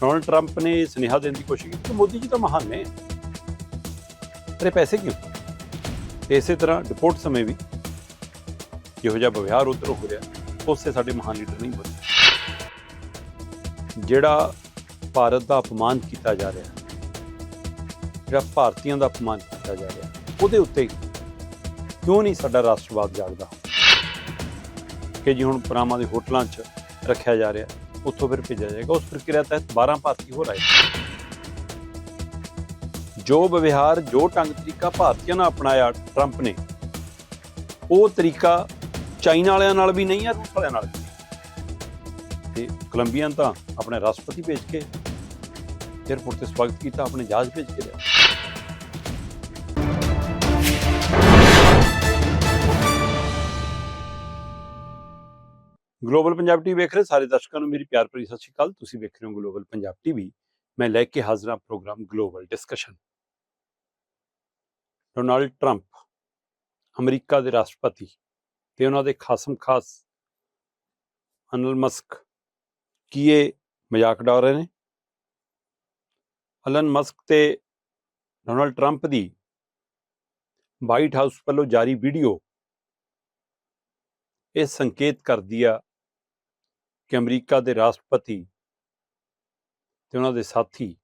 Donald Trump ਨੇ ਸੁਨੇਹਾ ਦੇਣ ਦੀ ਕੋਸ਼ਿਸ਼ ਕੀਤੀ ਕਿ ਮੋਦੀ ਜੀ ਤਾਂ ਮਹਾਨ ਨੇ। ਪਰ ਇਹ ਪੈਸੇ ਕਿਉਂ? ਤੇ ਇਸੇ ਤਰ੍ਹਾਂ ਡਿਪੋਰਟ ਸਮੇਂ ਵੀ ਜਿਹੋ ਜਿਹਾ ਵਿਵਹਾਰ ਉਧਰ ਹੋ ਰਿਹਾ, ਉਸੇ ਸਾਡੇ ਮਹਾਨ ਲੀਡਰ ਨਹੀਂ ਬਣੇ ਜਿਹੜਾ ਭਾਰਤ ਦਾ ਅਪਮਾਨ ਕੀਤਾ ਜਾ ਰਿਹਾ, ਜਿਹੜਾ ਭਾਰਤੀਆਂ ਦਾ ਅਪਮਾਨ ਕੀਤਾ ਜਾ ਰਿਹਾ, ਉਹਦੇ ਉੱਤੇ ਕਿਉਂ ਨਹੀਂ ਸਾਡਾ ਰਾਸ਼ਟਰਵਾਦ ਜਾਗਦਾ? ਕਿ ਜੀ ਹੁਣ ਪਨਾਮਾ ਦੇ ਹੋਟਲਾਂ 'ਚ ਰੱਖਿਆ ਜਾ ਰਿਹਾ ਉੱਥੋਂ ਫਿਰ ਭੇਜਿਆ ਜਾਏਗਾ। ਉਸ ਪ੍ਰਕਿਰਿਆ ਤਹਿਤ 12 ਭਾਰਤੀ ਹੋਰ ਆਏ। ਜੋ ਵਿਵਹਾਰ, ਜੋ ਢੰਗ ਤਰੀਕਾ ਭਾਰਤੀਆਂ ਨਾਲ ਅਪਣਾਇਆ ਟਰੰਪ ਨੇ, ਉਹ ਤਰੀਕਾ ਚਾਈਨਾ ਵਾਲਿਆਂ ਨਾਲ ਵੀ ਨਹੀਂ ਹੈ, ਰੂਸ ਵਾਲਿਆਂ ਨਾਲ ਤੇ ਕੋਲੰਬੀਅਨ ਤਾਂ ਆਪਣੇ ਰਾਸ਼ਟਰਪਤੀ ਭੇਜ ਕੇ ਏਅਰਪੋਰਟ ਤੇ ਸਵਾਗਤ ਕੀਤਾ, ਆਪਣੇ ਜਹਾਜ਼ ਭੇਜ ਕੇ ਲਿਆ। ਗਲੋਬਲ ਪੰਜਾਬ ਟੀਵੀ ਵੇਖ ਰਹੇ ਸਾਰੇ ਦਰਸ਼ਕਾਂ ਨੂੰ ਮੇਰੀ ਪਿਆਰ ਭਰੀ ਸਤਿ ਸ਼੍ਰੀ ਅਕਾਲ। ਤੁਸੀਂ ਵੇਖ ਰਹੇ ਹੋ ਗਲੋਬਲ ਪੰਜਾਬ ਟੀਵੀ ਮੈਂ ਲੈ ਕੇ ਹਾਜ਼ਰ ਹਾਂ program global discussion Donald Trump, America ਦੇ ਰਾਸ਼ਟਰਪਤੀ ਤੇ ਉਹਨਾਂ ਦੇ ਖਾਸਮ ਖਾਸ ਅਨਲ ਮਸਕ ਕੀ ਇਹ ਮਜ਼ਾਕ ਉਡਾ ਰਹੇ ਨੇ? ਅਲਨ ਮਸਕ ਤੇ ਡੋਨਾਲਡ ਟਰੰਪ ਦੀ ਵਾਈਟ ਹਾਊਸ ਵੱਲੋਂ ਜਾਰੀ ਵੀਡੀਓ। ਇਹ ਸੰਕੇਤ ਕਰਦੀ ਆ ਕਿ ਅਮਰੀਕਾ ਦੇ ਰਾਸ਼ਟਰਪਤੀ ਤੇ ਉਹਨਾਂ ਦੇ ਸਾਥੀ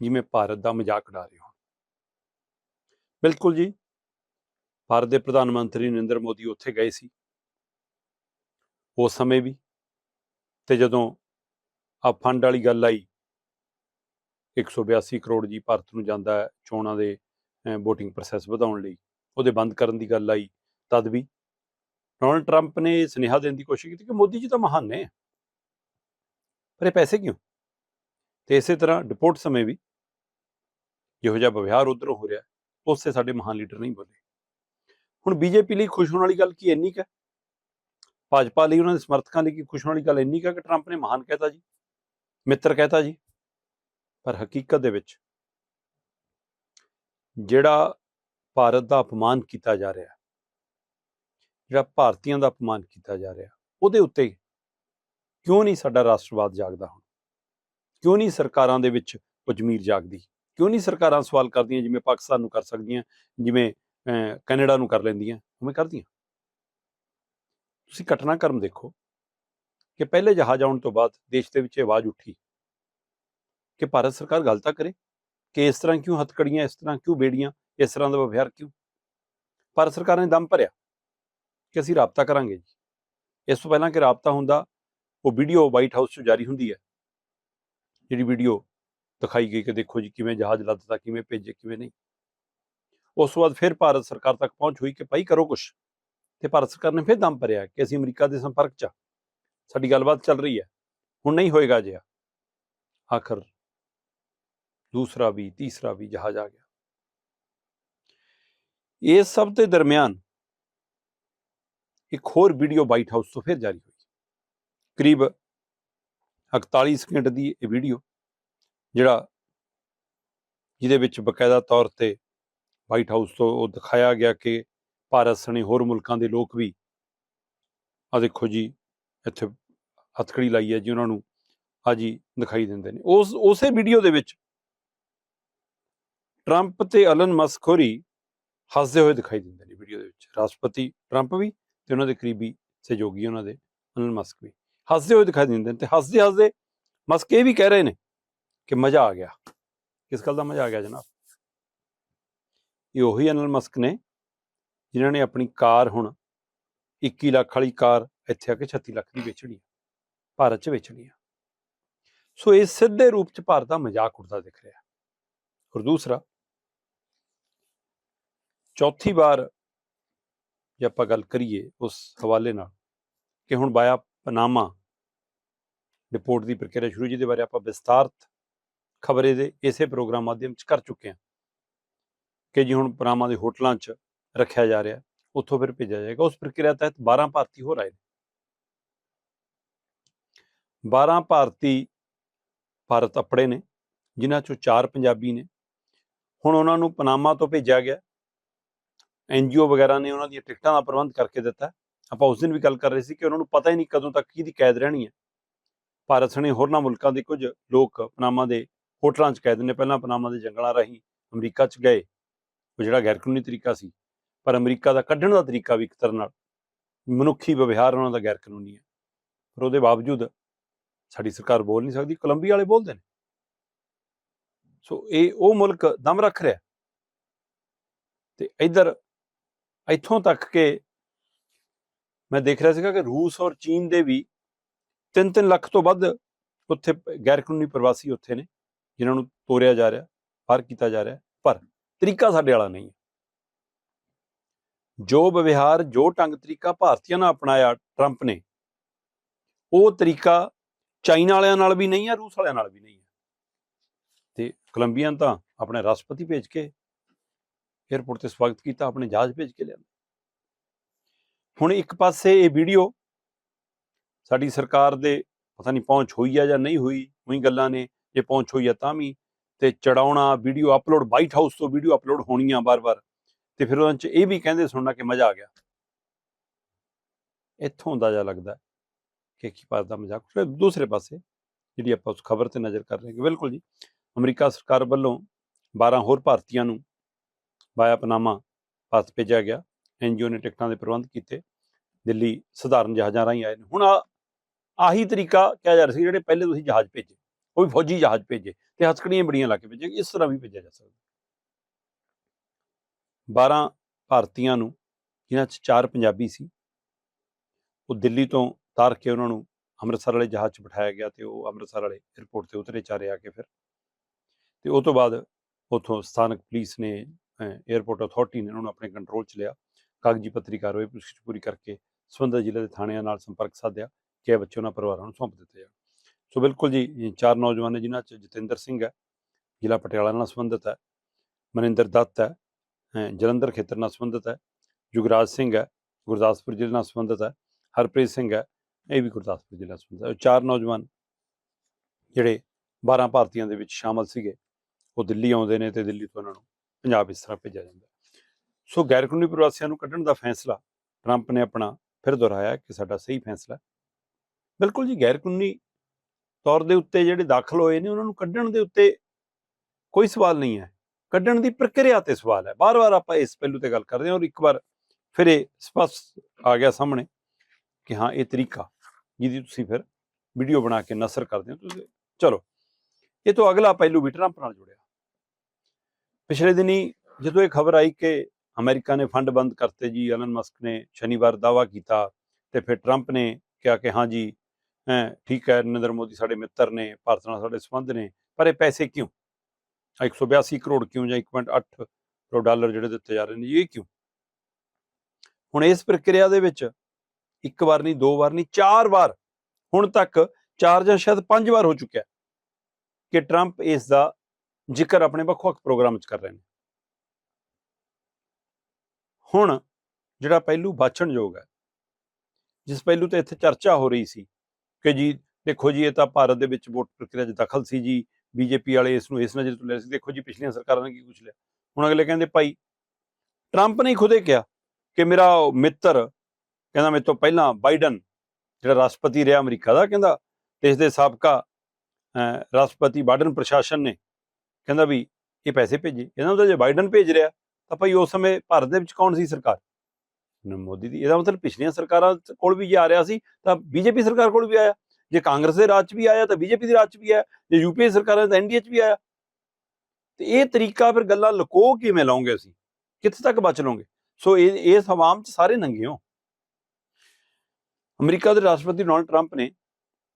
ਜਿਵੇਂ ਭਾਰਤ ਦਾ ਮਜ਼ਾਕ ਉਡਾ ਰਹੇ ਹੋਣ। ਬਿਲਕੁਲ ਜੀ। ਭਾਰਤ ਦੇ ਪ੍ਰਧਾਨ ਮੰਤਰੀ ਨਰਿੰਦਰ ਮੋਦੀ ਉੱਥੇ ਗਏ ਸੀ। ਉਸ ਸਮੇਂ ਵੀ ਤੇ ਜਦੋਂ ਆ ਫੰਡ ਵਾਲੀ ਗੱਲ ਆਈ 182 ਕਰੋੜ ਜੀ ਭਾਰਤ ਨੂੰ ਜਾਂਦਾ ਚੋਣਾਂ ਦੇ VOTING ਪ੍ਰੋਸੈਸ ਵਧਾਉਣ ਲਈ, ਉਹਦੇ ਬੰਦ ਕਰਨ ਦੀ ਗੱਲ ਆਈ, ਤਦ ਵੀ ਡੋਨਲਡ ਟਰੰਪ ਨੇ ਸੁਨੇਹਾ ਦੇਣ ਦੀ ਕੋਸ਼ਿਸ਼ ਕੀਤੀ ਕਿ ਮੋਦੀ ਜੀ ਤਾਂ ਮਹਾਨ ਨੇ। ਪਰ ਇਹ ਪੈਸੇ ਕਿਉਂ? ਤੇ ਇਸੇ ਤਰ੍ਹਾਂ ਡਿਪੋਰਟ ਸਮੇਂ ਵੀ ਜਿਹੋ ਜਿਹਾ ਵਿਵਹਾਰ ਉਧਰ ਹੋ ਰਿਹਾ, ਉਸੇ ਸਾਡੇ ਮਹਾਨ ਲੀਡਰ ਨਹੀਂ ਬੋਲੇ। ਹੁਣ ਬੀਜੇਪੀ ਲਈ ਖੁਸ਼ ਹੋਣ ਵਾਲੀ ਗੱਲ ਕੀ ਇੰਨੀ ਕੁ ਭਾਜਪਾ ਲਈ ਉਹਨਾਂ ਦੇ ਸਮਰਥਕਾਂ ਲਈ ਕੀ ਖੁਸ਼ ਹੋਣ ਵਾਲੀ ਗੱਲ ਇੰਨੀ ਕੁ ਕਿ ਟਰੰਪ ਨੇ ਮਹਾਨ ਕਹਿਤਾ ਜੀ? ਮਿੱਤਰ ਕਹਿਤਾ ਜੀ? ਪਰ ਹਕੀਕਤ ਦੇ ਵਿੱਚ ਜਿਹੜਾ ਭਾਰਤ ਦਾ ਅਪਮਾਨ ਕੀਤਾ ਜਾ ਰਿਹਾ ਜਿਹੜਾ ਭਾਰਤੀਆਂ ਦਾ ਅਪਮਾਨ ਕੀਤਾ ਜਾ ਰਿਹਾ, ਉਹਦੇ ਉੱਤੇ ਕਿਉਂ ਨਹੀਂ ਸਾਡਾ ਰਾਸ਼ਟਰਵਾਦ ਜਾਗਦਾ ਹੁਣ? ਕਿਉਂ ਨਹੀਂ ਸਰਕਾਰਾਂ ਦੇ ਵਿੱਚ ਉਹ ਜਾਗਦੀ? ਕਿਉਂ ਨਹੀਂ ਸਰਕਾਰਾਂ ਸਵਾਲ ਕਰਦੀਆਂ ਜਿਵੇਂ ਪਾਕਿਸਤਾਨ ਨੂੰ ਕਰ ਸਕਦੀਆਂ, ਜਿਵੇਂ ਕੈਨੇਡਾ ਨੂੰ ਕਰ ਲੈਂਦੀਆਂ, ਉਵੇਂ ਕਰਦੀਆਂ? ਤੁਸੀਂ ਘਟਨਾਕ੍ਰਮ ਦੇਖੋ ਕਿ ਪਹਿਲੇ ਜਹਾਜ਼ ਆਉਣ ਤੋਂ ਬਾਅਦ ਦੇਸ਼ ਦੇ ਵਿੱਚ ਆਵਾਜ਼ ਉੱਠੀ ਕਿ ਭਾਰਤ ਸਰਕਾਰ ਗੱਲ ਤਾਂ ਕਰੇ ਕਿ ਇਸ ਤਰ੍ਹਾਂ ਕਿਉਂ ਹੱਥਕੜੀਆਂ, ਇਸ ਤਰ੍ਹਾਂ ਕਿਉਂ ਬੇੜੀਆਂ, ਇਸ ਤਰ੍ਹਾਂ ਦਾ ਵਿਵਹਾਰ ਕਿਉਂ? ਭਾਰਤ ਸਰਕਾਰ ਨੇ ਦਮ ਭਰਿਆ। ਕਿ ਅਸੀਂ ਰਾਬਤਾ ਕਰਾਂਗੇ ਜੀ। ਇਸ ਤੋਂ ਪਹਿਲਾਂ ਕਿ ਰਾਬਤਾ ਹੁੰਦਾ, ਉਹ ਵੀਡੀਓ ਵਾਈਟ ਹਾਊਸ 'ਚ ਜਾਰੀ ਹੁੰਦੀ ਹੈ। ਜਿਹੜੀ ਵੀਡੀਓ ਦਿਖਾਈ ਗਈ ਕਿ ਦੇਖੋ ਜੀ ਕਿਵੇਂ ਜਹਾਜ਼ ਲੱਦਦਾ, ਕਿਵੇਂ ਭੇਜੇ, ਕਿਵੇਂ ਨਹੀਂ। ਉਸ ਤੋਂ ਬਾਅਦ ਫਿਰ ਭਾਰਤ ਸਰਕਾਰ ਤੱਕ ਪਹੁੰਚ ਹੋਈ ਕਿ ਭਾਈ ਕਰੋ ਕੁਛ। ਤੇ ਭਾਰਤ ਸਰਕਾਰ ਨੇ ਫਿਰ ਦਮ ਭਰਿਆ ਕਿ ਅਸੀਂ ਅਮਰੀਕਾ ਦੇ ਸੰਪਰਕ 'ਚ ਆ। ਸਾਡੀ ਗੱਲਬਾਤ ਚੱਲ ਰਹੀ ਹੈ। ਹੁਣ ਨਹੀਂ ਹੋਏਗਾ ਜਿਆ ਆਖਰ ਦੂਸਰਾ ਵੀ, ਤੀਸਰਾ ਵੀ ਜਹਾਜ਼ ਆ ਗਿਆ। ਇਸ ਸਭ ਦੇ ਦਰਮਿਆਨ ਇੱਕ ਹੋਰ ਵੀਡੀਓ ਵਾਈਟ ਹਾਊਸ ਤੋਂ ਫਿਰ ਜਾਰੀ ਹੋਈ। ਕਰੀਬ 41 ਸਕਿੰਟ ਦੀ ਇਹ ਵੀਡੀਓ, ਜਿਹੜਾ ਜਿਹਦੇ ਵਿੱਚ ਬਕਾਇਦਾ ਤੌਰ ਤੇ ਵਾਈਟ ਹਾਊਸ ਤੋਂ ਉਹ ਦਿਖਾਇਆ ਗਿਆ ਕਿ ਭਾਰਤ ਸਣੇ ਹੋਰ ਮੁਲਕਾਂ ਦੇ ਲੋਕ ਵੀ ਆ ਦੇਖੋ ਜੀ, ਇੱਥੇ ਹੱਥਕੜੀ ਲਾਈ ਹੈ ਜੀ, ਉਹਨਾਂ ਨੂੰ ਆ ਜੀ ਦਿਖਾਈ ਦਿੰਦੇ ਨੇ। ਉਸ, ਉਸੇ ਵੀਡੀਓ ਦੇ ਵਿੱਚ ਟਰੰਪ ਤੇ ਅਲਨ ਮਸਕ ਹੋਰੀ ਹੱਸਦੇ ਹੋਏ ਦਿਖਾਈ ਦਿੰਦੇ ਨੇ ਵੀਡੀਓ ਦੇ ਵਿੱਚ। ਰਾਸ਼ਟਰਪਤੀ ਟਰੰਪ ਵੀ ਤੇ ਉਹਨਾਂ ਦੇ ਕਰੀਬੀ ਸਹਿਯੋਗੀ ਉਹਨਾਂ ਦੇ ਅਲਨ ਮਸਕ ਵੀ। ਹੱਸਦੇ ਹੋਏ ਦਿਖਾਈ ਦਿੰਦੇ ਨੇ ਤੇ ਹੱਸਦੇ ਹੱਸਦੇ ਮਸਕ ਇਹ ਵੀ ਕਹਿ ਰਹੇ ਨੇ ਕਿ ਮਜ਼ਾ ਆ ਗਿਆ। ਕਿਸ ਗੱਲ ਦਾ ਮਜ਼ਾ ਆ ਗਿਆ ਜਨਾਬ? ਇਹ ਉਹੀ ਅਲਨ ਮਸਕ ਨੇ ਜਿਨ੍ਹਾਂ ਨੇ ਆਪਣੀ ਕਾਰ ਹੁਣ 21 ਲੱਖ ਵਾਲੀ ਕਾਰ ਇੱਥੇ ਆ ਕੇ 36 ਲੱਖ ਦੀ ਵੇਚਣੀ ਭਾਰਤ 'ਚ ਵੇਚਣੀ ਹੈ ਸੋ ਇਹ ਸਿੱਧੇ ਰੂਪ 'ਚ ਭਾਰਤ ਦਾ ਮਜ਼ਾਕ ਉਡਦਾ ਦਿਖ ਰਿਹਾ। ਔਰ ਦੂਸਰਾ, ਚੌਥੀ ਵਾਰ ਜੇ ਆਪਾਂ ਗੱਲ ਕਰੀਏ ਉਸ ਹਵਾਲੇ ਨਾਲ ਕਿ ਹੁਣ ਬਾਇਆ ਪਨਾਮਾ ਰਿਪੋਰਟ ਦੀ ਪ੍ਰਕਿਰਿਆ ਸ਼ੁਰੂ, ਜਿਹਦੇ ਬਾਰੇ ਆਪਾਂ ਵਿਸਤਾਰਤ ਖਬਰੇ ਦੇ ਇਸੇ ਪ੍ਰੋਗਰਾਮ ਮਾਧਿਅਮ ਚ ਕਰ ਚੁੱਕੇ ਹਾਂ ਕਿ ਜੀ ਹੁਣ ਪਨਾਮਾ ਦੇ ਹੋਟਲਾਂ 'ਚ ਰੱਖਿਆ ਜਾ ਰਿਹਾ, ਉੱਥੋਂ ਫਿਰ ਭੇਜਿਆ ਜਾਏਗਾ। ਉਸ ਪ੍ਰਕਿਰਿਆ ਤਹਿਤ 12 ਭਾਰਤੀ ਹੋ ਰਹੇ ਨੇ। 12 ਭਾਰਤੀ ਭਾਰਤ ਅਪੜੇ ਨੇ, ਜਿਨ੍ਹਾਂ ਚੋਂ 4 ਪੰਜਾਬੀ ਨੇ। ਹੁਣ ਉਹਨਾਂ ਨੂੰ ਪਨਾਮਾ ਤੋਂ ਭੇਜਿਆ ਗਿਆ। ਐਨਜੀਓ ਵਗੈਰਾ ਨੇ ਉਹਨਾਂ ਦੀਆਂ ਟਿਕਟਾਂ ਦਾ ਪ੍ਰਬੰਧ ਕਰਕੇ ਦਿੱਤਾ। ਆਪਾਂ ਉਸ ਦਿਨ ਵੀ ਗੱਲ ਕਰ ਰਹੇ ਸੀ ਕਿ ਉਹਨਾਂ ਨੂੰ ਪਤਾ ਹੀ ਨਹੀਂ ਕਦੋਂ ਤੱਕ ਕਿਹਦੀ ਕੈਦ ਰਹਿਣੀ ਹੈ। ਭਾਰਤ ਸਣੇ ਹੋਰਨਾਂ ਮੁਲਕਾਂ ਦੇ ਕੁਝ ਲੋਕ ਪਨਾਮਾ ਦੇ ਹੋਟਲਾਂ 'ਚ ਕੈਦ ਨੇ। ਪਹਿਲਾਂ ਪਨਾਮਾ ਦੇ ਜੰਗਲਾਂ ਰਾਹੀਂ ਅਮਰੀਕਾ 'ਚ ਗਏ। ਉਹ ਜਿਹੜਾ ਗੈਰ ਕਾਨੂੰਨੀ ਤਰੀਕਾ ਸੀ। ਪਰ ਅਮਰੀਕਾ ਦਾ ਕੱਢਣ ਦਾ ਤਰੀਕਾ ਵੀ ਇੱਕ ਤਰ੍ਹਾਂ ਨਾਲ ਮਨੁੱਖੀ ਵਿਵਹਾਰ ਉਹਨਾਂ ਦਾ ਗੈਰ ਕਾਨੂੰਨੀ ਹੈ। ਪਰ ਉਹਦੇ ਬਾਵਜੂਦ ਸਾਡੀ ਸਰਕਾਰ ਬੋਲ ਨਹੀਂ ਸਕਦੀ। ਕੋਲੰਬੀਆ ਵਾਲੇ ਬੋਲਦੇ ਨੇ। ਸੋ ਇਹ ਉਹ ਮੁਲਕ ਦਮ ਰੱਖ ਰਿਹਾ। ਤੇ ਇਧਰ ਇੱਥੋਂ ਤੱਕ ਕਿ ਮੈਂ ਦੇਖ ਰਿਹਾ ਸੀਗਾ ਕਿ ਰੂਸ ਔਰ ਚੀਨ ਦੇ ਵੀ 3-3 ਲੱਖ ਤੋਂ ਵੱਧ ਉੱਥੇ ਗੈਰ ਕਾਨੂੰਨੀ ਪ੍ਰਵਾਸੀ ਉੱਥੇ ਨੇ, ਜਿਨ੍ਹਾਂ ਨੂੰ ਤੋਰਿਆ ਜਾ ਰਿਹਾ ਬਾਹਰ ਕੀਤਾ ਜਾ ਰਿਹਾ, ਪਰ ਤਰੀਕਾ ਸਾਡੇ ਵਾਲਾ ਨਹੀਂ ਹੈ। ਜੋ ਵਿਵਹਾਰ, ਜੋ ਢੰਗ ਤਰੀਕਾ ਭਾਰਤੀਆਂ ਨਾਲ ਅਪਣਾਇਆ ਟਰੰਪ ਨੇ, ਉਹ ਤਰੀਕਾ ਚਾਈਨਾ ਵਾਲਿਆਂ ਨਾਲ ਵੀ ਨਹੀਂ ਹੈ, ਰੂਸ ਵਾਲਿਆਂ ਨਾਲ ਵੀ ਨਹੀਂ ਹੈ। ਤੇ ਕੋਲੰਬੀਅਨ ਤਾਂ ਆਪਣੇ ਰਾਸ਼ਟਰਪਤੀ ਭੇਜ ਕੇ 에ਅਰਪੋਰਟ ਤੇ ਸਵਾਗਤ ਕੀਤਾ ਆਪਣੇ ਜਹਾਜ਼ ਭੇਜ ਕੇ ਲਿਆਂਦਾ। ਹੁਣ ਇੱਕ ਪਾਸੇ ਇਹ ਵੀਡੀਓ ਸਾਡੀ ਸਰਕਾਰ ਦੇ ਪਤਾ ਨਹੀਂ ਪਹੁੰਚ ਹੋਈ ਆ ਜਾਂ ਨਹੀਂ ਹੋਈ, ਉਹੀ ਗੱਲਾਂ ਨੇ, ਜੇ ਪਹੁੰਚ ਹੋਈ ਆ ਤਾਂ ਵੀ, ਤੇ ਚੜਾਉਣਾ ਵੀਡੀਓ ਅਪਲੋਡ ਵਾਈਟ ਹਾਊਸ ਤੋਂ ਵੀਡੀਓ ਅਪਲੋਡ ਹੋਣੀਆਂ ਬਾਰ-ਬਾਰ ਤੇ ਫਿਰ ਉਹਨਾਂ 'ਚ ਇਹ ਵੀ ਕਹਿੰਦੇ ਸੁਣਨਾ ਕਿ ਮਜ਼ਾ ਆ ਗਿਆ। ਇੱਥੋਂ ਅੰਦਾਜ਼ਾ ਲੱਗਦਾ ਹੈ ਕਿ ਕੀ ਭਾਰਤ ਦਾ ਮਜ਼ਾਕ ਫਿਰ ਦੂਸਰੇ ਪਾਸੇ ਜਿਹੜੀ ਆਪਾਂ ਉਸ ਖਬਰ ਤੇ ਨਜ਼ਰ ਕਰ ਰਹੇ ਹਾਂ, ਕਿ ਬਿਲਕੁਲ ਜੀ, ਅਮਰੀਕਾ ਸਰਕਾਰ ਵੱਲੋਂ 12 ਹੋਰ ਭਾਰਤੀਆਂ ਨੂੰ ਬਾਇਆ ਪਨਾਮਾ ਭਾਰਤ ਭੇਜਿਆ ਗਿਆ। ਐਨਜੀਓ ਨੇ ਟਿਕਟਾਂ ਦੇ ਪ੍ਰਬੰਧ ਕੀਤੇ। ਦਿੱਲੀ ਸਧਾਰਨ ਜਹਾਜ਼ਾਂ ਰਾਹੀਂ ਆਏ ਨੇ। ਹੁਣ ਆ, ਆਹੀ ਤਰੀਕਾ ਕਿਹਾ ਜਾ ਰਿਹਾ ਸੀ ਜਿਹੜੇ ਪਹਿਲੇ ਤੁਸੀਂ ਜਹਾਜ਼ ਭੇਜੇ, ਉਹ ਵੀ ਫੌਜੀ ਜਹਾਜ਼ ਭੇਜੇ ਤੇ ਹਸਕੜੀਆਂ ਬੜੀਆਂ ਲਾ ਕੇ ਭੇਜੇ, ਇਸ ਤਰ੍ਹਾਂ ਵੀ ਭੇਜਿਆ ਜਾ ਸਕਦਾ। 12 ਭਾਰਤੀਆਂ ਨੂੰ, ਜਿਨ੍ਹਾਂ 'ਚ ਚਾਰ ਪੰਜਾਬੀ ਸੀ, ਉਹ ਦਿੱਲੀ ਤੋਂ ਤਾਰ ਕੇ ਉਹਨਾਂ ਨੂੰ ਅੰਮ੍ਰਿਤਸਰ ਵਾਲੇ ਜਹਾਜ਼ 'ਚ ਬਿਠਾਇਆ ਗਿਆ ਤੇ ਉਹ ਅੰਮ੍ਰਿਤਸਰ ਵਾਲੇ 에ਅਰਪੋਰਟ ਤੇ ਉਤਰੇ ਚਾਰੇ ਆ ਕੇ ਫਿਰ। ਤੇ ਉਹ ਤੋਂ ਬਾਅਦ ਉਥੋਂ ਸਥਾਨਕ ਪੁਲਿਸ ਨੇ 에ਅਰਪੋਰਟ ਅਥਾਰਟੀ ਨੇ ਉਹਨਾਂ ਨੂੰ ਆਪਣੇ ਕੰਟਰੋਲ 'ਚ ਲਿਆ। ਕਾਗਜ਼ੀ ਪੱਤਰੀ ਕਾਰਵਾਈ ਪੁੱਛਗਿੱਛ ਪੂਰੀ ਕਰਕੇ ਸੰਬੰਧਿਤ ਜ਼ਿਲ੍ਹੇ ਦੇ ਥਾਣਿਆਂ ਨਾਲ ਸੰਪਰਕ ਸਾਧਿਆ, ਕਿ ਇਹ ਬੱਚੇ ਉਹਨਾਂ ਪਰਿਵਾਰਾਂ ਨੂੰ ਸੌਂਪ ਦਿੱਤੇ ਜਾਣ। ਸੋ ਬਿਲਕੁਲ ਜੀ ਚਾਰ ਨੌਜਵਾਨ ਨੇ ਜਿਨ੍ਹਾਂ 'ਚ ਜਤਿੰਦਰ ਸਿੰਘ ਹੈ, ਜ਼ਿਲ੍ਹਾ ਪਟਿਆਲਾ ਨਾਲ ਸੰਬੰਧਿਤ ਹੈ, ਮਨਿੰਦਰ ਦੱਤ ਹੈ ਜਲੰਧਰ ਖੇਤਰ ਨਾਲ ਸੰਬੰਧਿਤ ਹੈ ਯੁਗਰਾਜ ਸਿੰਘ ਹੈ, ਗੁਰਦਾਸਪੁਰ ਜ਼ਿਲ੍ਹੇ ਨਾਲ ਸੰਬੰਧਿਤ ਹੈ, ਹਰਪ੍ਰੀਤ ਸਿੰਘ ਹੈ, ਇਹ ਵੀ ਗੁਰਦਾਸਪੁਰ ਜ਼ਿਲ੍ਹੇ ਨਾਲ ਸੰਬੰਧਿਤ ਹੈ। ਉਹ ਚਾਰ ਨੌਜਵਾਨ ਜਿਹੜੇ 12 ਭਾਰਤੀਆਂ ਦੇ ਵਿੱਚ ਸ਼ਾਮਲ ਸੀਗੇ, ਉਹ ਦਿੱਲੀ ਆਉਂਦੇ ਨੇ ਤੇ ਦਿੱਲੀ ਤੋਂ ਉਹਨਾਂ ਨੂੰ ਪੰਜਾਬ ਇਸ ਤਰ੍ਹਾਂ ਭੇਜਿਆ ਜਾਂਦਾ ਸੋ ਗੈਰ ਕਾਨੂੰਨੀ ਪ੍ਰਵਾਸੀਆਂ ਨੂੰ ਕੱਢਣ ਦਾ ਫੈਸਲਾ ਟਰੰਪ ਨੇ ਆਪਣਾ ਫਿਰ ਦੁਹਰਾਇਆ ਕਿ ਸਾਡਾ ਸਹੀ ਫੈਸਲਾ ਬਿਲਕੁਲ ਜੀ ਗੈਰ ਕਾਨੂੰਨੀ ਤੌਰ ਦੇ ਉੱਤੇ ਜਿਹੜੇ ਦਾਖਲ ਹੋਏ ਨੇ, ਉਹਨਾਂ ਨੂੰ ਕੱਢਣ ਦੇ ਉੱਤੇ ਕੋਈ ਸਵਾਲ ਨਹੀਂ ਹੈ। ਕੱਢਣ ਦੀ ਪ੍ਰਕਿਰਿਆ ਤੇ ਸਵਾਲ ਹੈ। ਬਾਰ-ਬਾਰ ਆਪਾਂ ਇਸ ਪਹਿਲੂ ਤੇ ਗੱਲ ਕਰਦੇ ਹਾਂ ਔਰ ਇੱਕ ਵਾਰ ਫਿਰ ਇਹ ਸਪਸ਼ਟ ਆ ਗਿਆ ਸਾਹਮਣੇ ਕਿ ਹਾਂ, ਇਹ ਤਰੀਕਾ ਜਿਹਦੀ ਤੁਸੀਂ ਫਿਰ ਵੀਡੀਓ ਬਣਾ ਕੇ ਨਸਰ ਕਰਦੇ ਹੋ। ਤੁਸੀਂ ਚਲੋ, ਇਹ ਤੋਂ ਅਗਲਾ ਪਹਿਲੂ ਵੀ ਟਰੰਪ ਨਾਲ ਜੁੜਿਆ। ਪਿਛਲੇ ਦਿਨੀ ਜਦੋਂ ਇਹ ਖਬਰ ਆਈ ਕਿ ਅਮਰੀਕਾ ਨੇ ਫੰਡ ਬੰਦ ਕਰਤੇ ਜੀ ਐਲਨ ਮਸਕ ਨੇ ਸ਼ਨੀਵਾਰ ਦਾਵਾ ਕੀਤਾ ਤੇ ਫਿਰ ਟਰੰਪ ਨੇ ਕਿਹਾ ਕਿ ਹਾਂ ਜੀ ਠੀਕ ਹੈ ਨਰਿੰਦਰ ਮੋਦੀ ਸਾਡੇ ਮਿੱਤਰ ਨੇ ਭਾਰਤ ਨਾਲ ਸਾਡੇ ਸੰਬੰਧ ਨੇ ਪਰ ਇਹ ਪੈਸੇ ਕਿਉਂ? ਆਹ 182 ਕਰੋੜ ਕਿਉਂ ਜਾਂ 1.8 ਕਰੋੜ ਡਾਲਰ ਜਿਹੜੇ ਦਿੱਤੇ ਜਾ ਰਹੇ ਨੇ ਜੀ, ਇਹ ਕਿਉਂ? ਹੁਣ ਇਸ ਪ੍ਰਕਿਰਿਆ ਦੇ ਵਿੱਚ ਇੱਕ ਵਾਰ ਨਹੀਂ ਦੋ ਵਾਰ ਨਹੀਂ ਚਾਰ ਵਾਰ ਹੁਣ ਤੱਕ ਚਾਰ ਜਾਂ ਸ਼ਾਇਦ ਪੰਜ ਵਾਰ ਹੋ ਚੁੱਕਿਆ ਕਿ ਟਰੰਪ ਇਸ ਦਾ ਜ਼ਿਕਰ ਆਪਣੇ ਵੱਖ-ਵੱਖ ਪ੍ਰੋਗਰਾਮ 'ਚ ਕਰ ਰਹੇ ਨੇ। ਹੁਣ ਜਿਹੜਾ ਪਹਿਲੂ ਬਾਛਣਯੋਗ ਹੈ, ਜਿਸ ਪਹਿਲੂ ਤੇ ਇੱਥੇ ਚਰਚਾ ਹੋ ਰਹੀ ਸੀ ਕਿ ਜੀ ਦੇਖੋ ਜੀ, ਇਹ ਤਾਂ ਭਾਰਤ ਦੇ ਵਿੱਚ ਵੋਟ ਪ੍ਰਕਿਰਿਆ 'ਚ ਦਖਲ ਸੀ ਜੀ, ਬੀਜੇਪੀ ਵਾਲੇ ਇਸ ਨੂੰ ਇਸ ਨਜ਼ਰ ਤੋਂ ਲੈ ਸੀ, ਦੇਖੋ ਜੀ ਪਿਛਲੀਆਂ ਸਰਕਾਰਾਂ ਨੇ ਕੀ ਕੁਛ ਲਿਆ। ਹੁਣ ਅਗਲੇ ਕਹਿੰਦੇ, ਭਾਈ, ਟਰੰਪ ਨੇ ਹੀ ਖੁਦੇ ਕਿਹਾ ਕਿ ਮੇਰਾ ਉਹ ਮਿੱਤਰ ਕਹਿੰਦਾ ਮੇਰੇ ਤੋਂ ਪਹਿਲਾਂ ਬਾਈਡਨ, ਜਿਹੜਾ ਰਾਸ਼ਟਰਪਤੀ ਰਿਹਾ ਅਮਰੀਕਾ ਦਾ, ਕਹਿੰਦਾ ਦੇਸ਼ ਦੇ ਸਾਬਕਾ ਰਾਸ਼ਟਰਪਤੀ ਬਾਈਡਨ ਪ੍ਰਸ਼ਾਸਨ ਨੇ ਕਹਿੰਦਾ ਵੀ ਇਹ ਪੈਸੇ ਭੇਜੇ ਇਹਦਾ ਮਤਲਬ ਜੇ ਬਾਈਡਨ ਭੇਜ ਰਿਹਾ, ਤਾਂ ਭਾਈ ਉਸ ਸਮੇਂ ਭਾਰਤ ਦੇ ਵਿੱਚ ਕੌਣ ਸੀ ਸਰਕਾਰ? ਮੋਦੀ ਦੀ, ਇਹਦਾ ਮਤਲਬ ਪਿਛਲੀਆਂ ਸਰਕਾਰਾਂ ਕੋਲ ਵੀ ਜੇ ਆ ਰਿਹਾ ਸੀ, ਤਾਂ ਬੀਜੇਪੀ ਸਰਕਾਰ ਕੋਲ ਵੀ ਆਇਆ। ਜੇ ਕਾਂਗਰਸ ਦੇ ਰਾਜ 'ਚ ਵੀ ਆਇਆ, ਤਾਂ ਬੀਜੇਪੀ ਦੇ ਰਾਜ 'ਚ ਵੀ ਆਇਆ। ਜੇ ਯੂਪੀਏ ਸਰਕਾਰਾਂ, ਤਾਂ ਐਨਡੀਏ 'ਚ ਵੀ ਆਇਆ। ਤੇ ਇਹ ਤਰੀਕਾ ਫਿਰ ਗੱਲਾਂ ਲੁਕੋ ਕਿਵੇਂ ਲਾਉਂਗੇ ਅਸੀਂ? ਕਿੱਥੇ ਤੱਕ ਬਚ ਲਓਗੇ ਸੋ ਇਹ ਇਸ ਹਵਾਮ 'ਚ ਸਾਰੇ ਨੰਗੇ ਹੋ। ਅਮਰੀਕਾ ਦੇ ਰਾਸ਼ਟਰਪਤੀ ਡੋਨਲਡ ਟਰੰਪ ਨੇ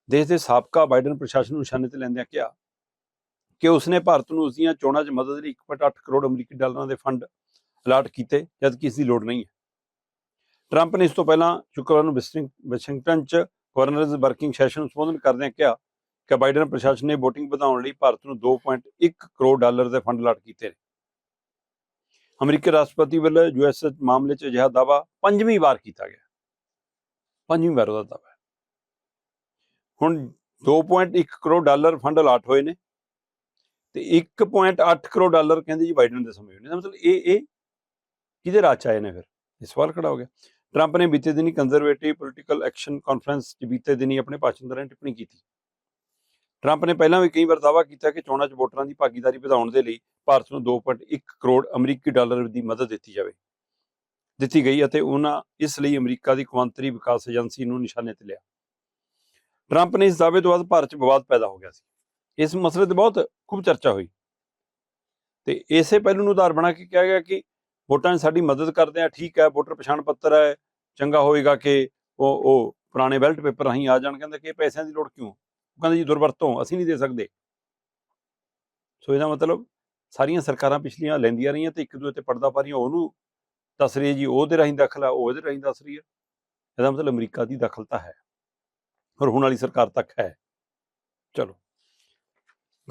ਦੇਸ਼ ਦੇ ਸਾਬਕਾ ਬਾਈਡਨ ਪ੍ਰਸ਼ਾਸਨ ਨੂੰ ਨਿਸ਼ਾਨੇ ਤੇ ਲੈਂਦਿਆਂ ਕਿਹਾ ਕਿ ਉਸਨੇ ਭਾਰਤ ਨੂੰ ਉਸ ਦੀਆਂ ਚੋਣਾਂ 'ਚ ਮਦਦ ਲਈ 1.8 ਕਰੋੜ ਅਮਰੀਕੀ ਡਾਲਰਾਂ ਦੇ ਫੰਡ ਅਲਾਟ ਕੀਤੇ ਜਦ ਕਿ ਇਸ ਦੀ ਲੋੜ ਨਹੀਂ ਹੈ। ਟਰੰਪ ਨੇ ਇਸ ਤੋਂ ਪਹਿਲਾਂ ਸ਼ੁੱਕਰਵਾਰ ਨੂੰ ਵਿਸਟਿੰਗ- ਵਾਸ਼ਿੰਗਟਨ 'ਚ ਗਵਰਨਰਜ਼ ਵਰਕਿੰਗ ਸੈਸ਼ਨ ਨੂੰ ਸੰਬੋਧਨ ਕਰਦਿਆਂ ਕਿਹਾ ਕਿ ਬਾਈਡਨ ਪ੍ਰਸ਼ਾਸਨ ਨੇ VOTING ਵਧਾਉਣ ਲਈ ਭਾਰਤ ਨੂੰ 2.1 ਕਰੋੜ ਡਾਲਰ ਦੇ ਫੰਡ ਅਲਾਟ ਕੀਤੇ ਨੇ। ਅਮਰੀਕੀ ਰਾਸ਼ਟਰਪਤੀ ਵੱਲੋਂ ਯੂਐਸ ਮਾਮਲੇ 'ਚ ਅਜਿਹਾ ਦਾਵਾ ਪੰਜਵੀਂ ਵਾਰ ਕੀਤਾ ਗਿਆ। ਪੰਜਵੀਂ ਵਾਰ ਉਹਦਾ ਦਾਵਾ ਹੈ। ਹੁਣ 2.1 ਕਰੋੜ ਡਾਲਰ ਫੰਡ ਅਲਾਟ ਹੋਏ ਨੇ। ਤੇ 1.8 ਕਰੋੜ ਡਾਲਰ ਕਹਿੰਦੇ ਜੀ ਬਾਈਡਨ ਦੇ ਸਮੇਂ ਹੋਏ ਨੇ। ਮਤਲਬ ਇਹ ਇਹ ਕਿਹਦੇ ਰਾਜ ਆਏ ਨੇ ਫਿਰ? ਇਹ ਸਵਾਲ ਖੜਾ ਹੋ ਗਿਆ। ਟਰੰਪ ਨੇ ਬੀਤੇ ਦਿਨੀ ਕੰਜ਼ਰਵੇਟਿਵ ਪੋਲੀਟੀਕਲ ਐਕਸ਼ਨ ਕਾਨਫਰੰਸ 'ਚ ਬੀਤੇ ਦਿਨੀ ਆਪਣੇ ਭਾਸ਼ਣ ਦੌਰਾਨ ਟਿੱਪਣੀ ਕੀਤੀ। ਟਰੰਪ ਨੇ ਪਹਿਲਾਂ ਵੀ ਕਈ ਵਾਰ ਦਾਅਵਾ ਕੀਤਾ ਕਿ ਚੋਣਾਂ 'ਚ ਵੋਟਰਾਂ ਦੀ ਭਾਗੀਦਾਰੀ ਵਧਾਉਣ ਦੇ ਲਈ ਭਾਰਤ ਨੂੰ 2.1 ਕਰੋੜ ਅਮਰੀਕੀ ਡਾਲਰ ਦੀ ਮਦਦ ਦਿੱਤੀ ਜਾਵੇ, ਦਿੱਤੀ ਗਈ ਅਤੇ ਉਹਨਾਂ ਇਸ ਲਈ ਅਮਰੀਕਾ ਦੀ ਕੌਮਾਂਤਰੀ ਵਿਕਾਸ ਏਜੰਸੀ ਨੂੰ ਨਿਸ਼ਾਨੇ ਤੇ ਲਿਆ। ਟਰੰਪ ਨੇ ਇਸ ਦਾਅਵੇ ਤੋਂ ਬਾਅਦ ਭਾਰਤ 'ਚ ਵਿਵਾਦ ਪੈਦਾ ਹੋ ਗਿਆ ਸੀ। ਇਸ ਮਸਲੇ ਤੇ ਬਹੁਤ ਖੂਬ ਚਰਚਾ ਹੋਈ। ਤੇ ਇਸੇ ਪਹਿਲੂ ਨੂੰ ਆਧਾਰ ਬਣਾ ਕੇ ਕਿਹਾ ਗਿਆ ਕਿ ਵੋਟਾਂ ਸਾਡੀ ਮਦਦ ਕਰਦੇ ਆ, ਠੀਕ ਹੈ, ਵੋਟਰ ਪਛਾਣ ਪੱਤਰ ਹੈ, ਚੰਗਾ ਹੋਏਗਾ ਕਿ ਉਹ ਉਹ ਪੁਰਾਣੇ ਬੈਲਟ ਪੇਪਰ ਰਾਹੀਂ ਆ ਜਾਣ। ਕਹਿੰਦੇ ਕਿ ਪੈਸਿਆਂ ਦੀ ਲੋੜ ਕਿਉਂ? ਉਹ ਕਹਿੰਦੇ ਜੀ ਦੁਰਵਰਤੋਂ ਅਸੀਂ ਨਹੀਂ ਦੇ ਸਕਦੇ। ਸੋ ਇਹਦਾ ਮਤਲਬ ਸਾਰੀਆਂ ਸਰਕਾਰਾਂ ਪਿਛਲੀਆਂ ਲੈਂਦੀਆਂ ਰਹੀਆਂ ਤੇ ਇੱਕ ਦੂਜੇ ਤੇ ਪਰਦਾ ਪਾ ਰਹੀਆਂ ਉਹਨੂੰ ਦੱਸ ਰਹੀ ਹੈ ਜੀ ਉਹਦੇ ਰਾਹੀਂ ਦਖਲ ਆ ਉਹ ਇਹਦੇ ਰਾਹੀਂ ਦੱਸ ਰਹੀ ਹੈ। ਇਹਦਾ ਮਤਲਬ ਅਮਰੀਕਾ ਦੀ ਦਖਲਤਾ ਹੈ। ਔਰ ਹੁਣ ਵਾਲੀ ਸਰਕਾਰ ਤੱਕ ਹੈ। ਚਲੋ।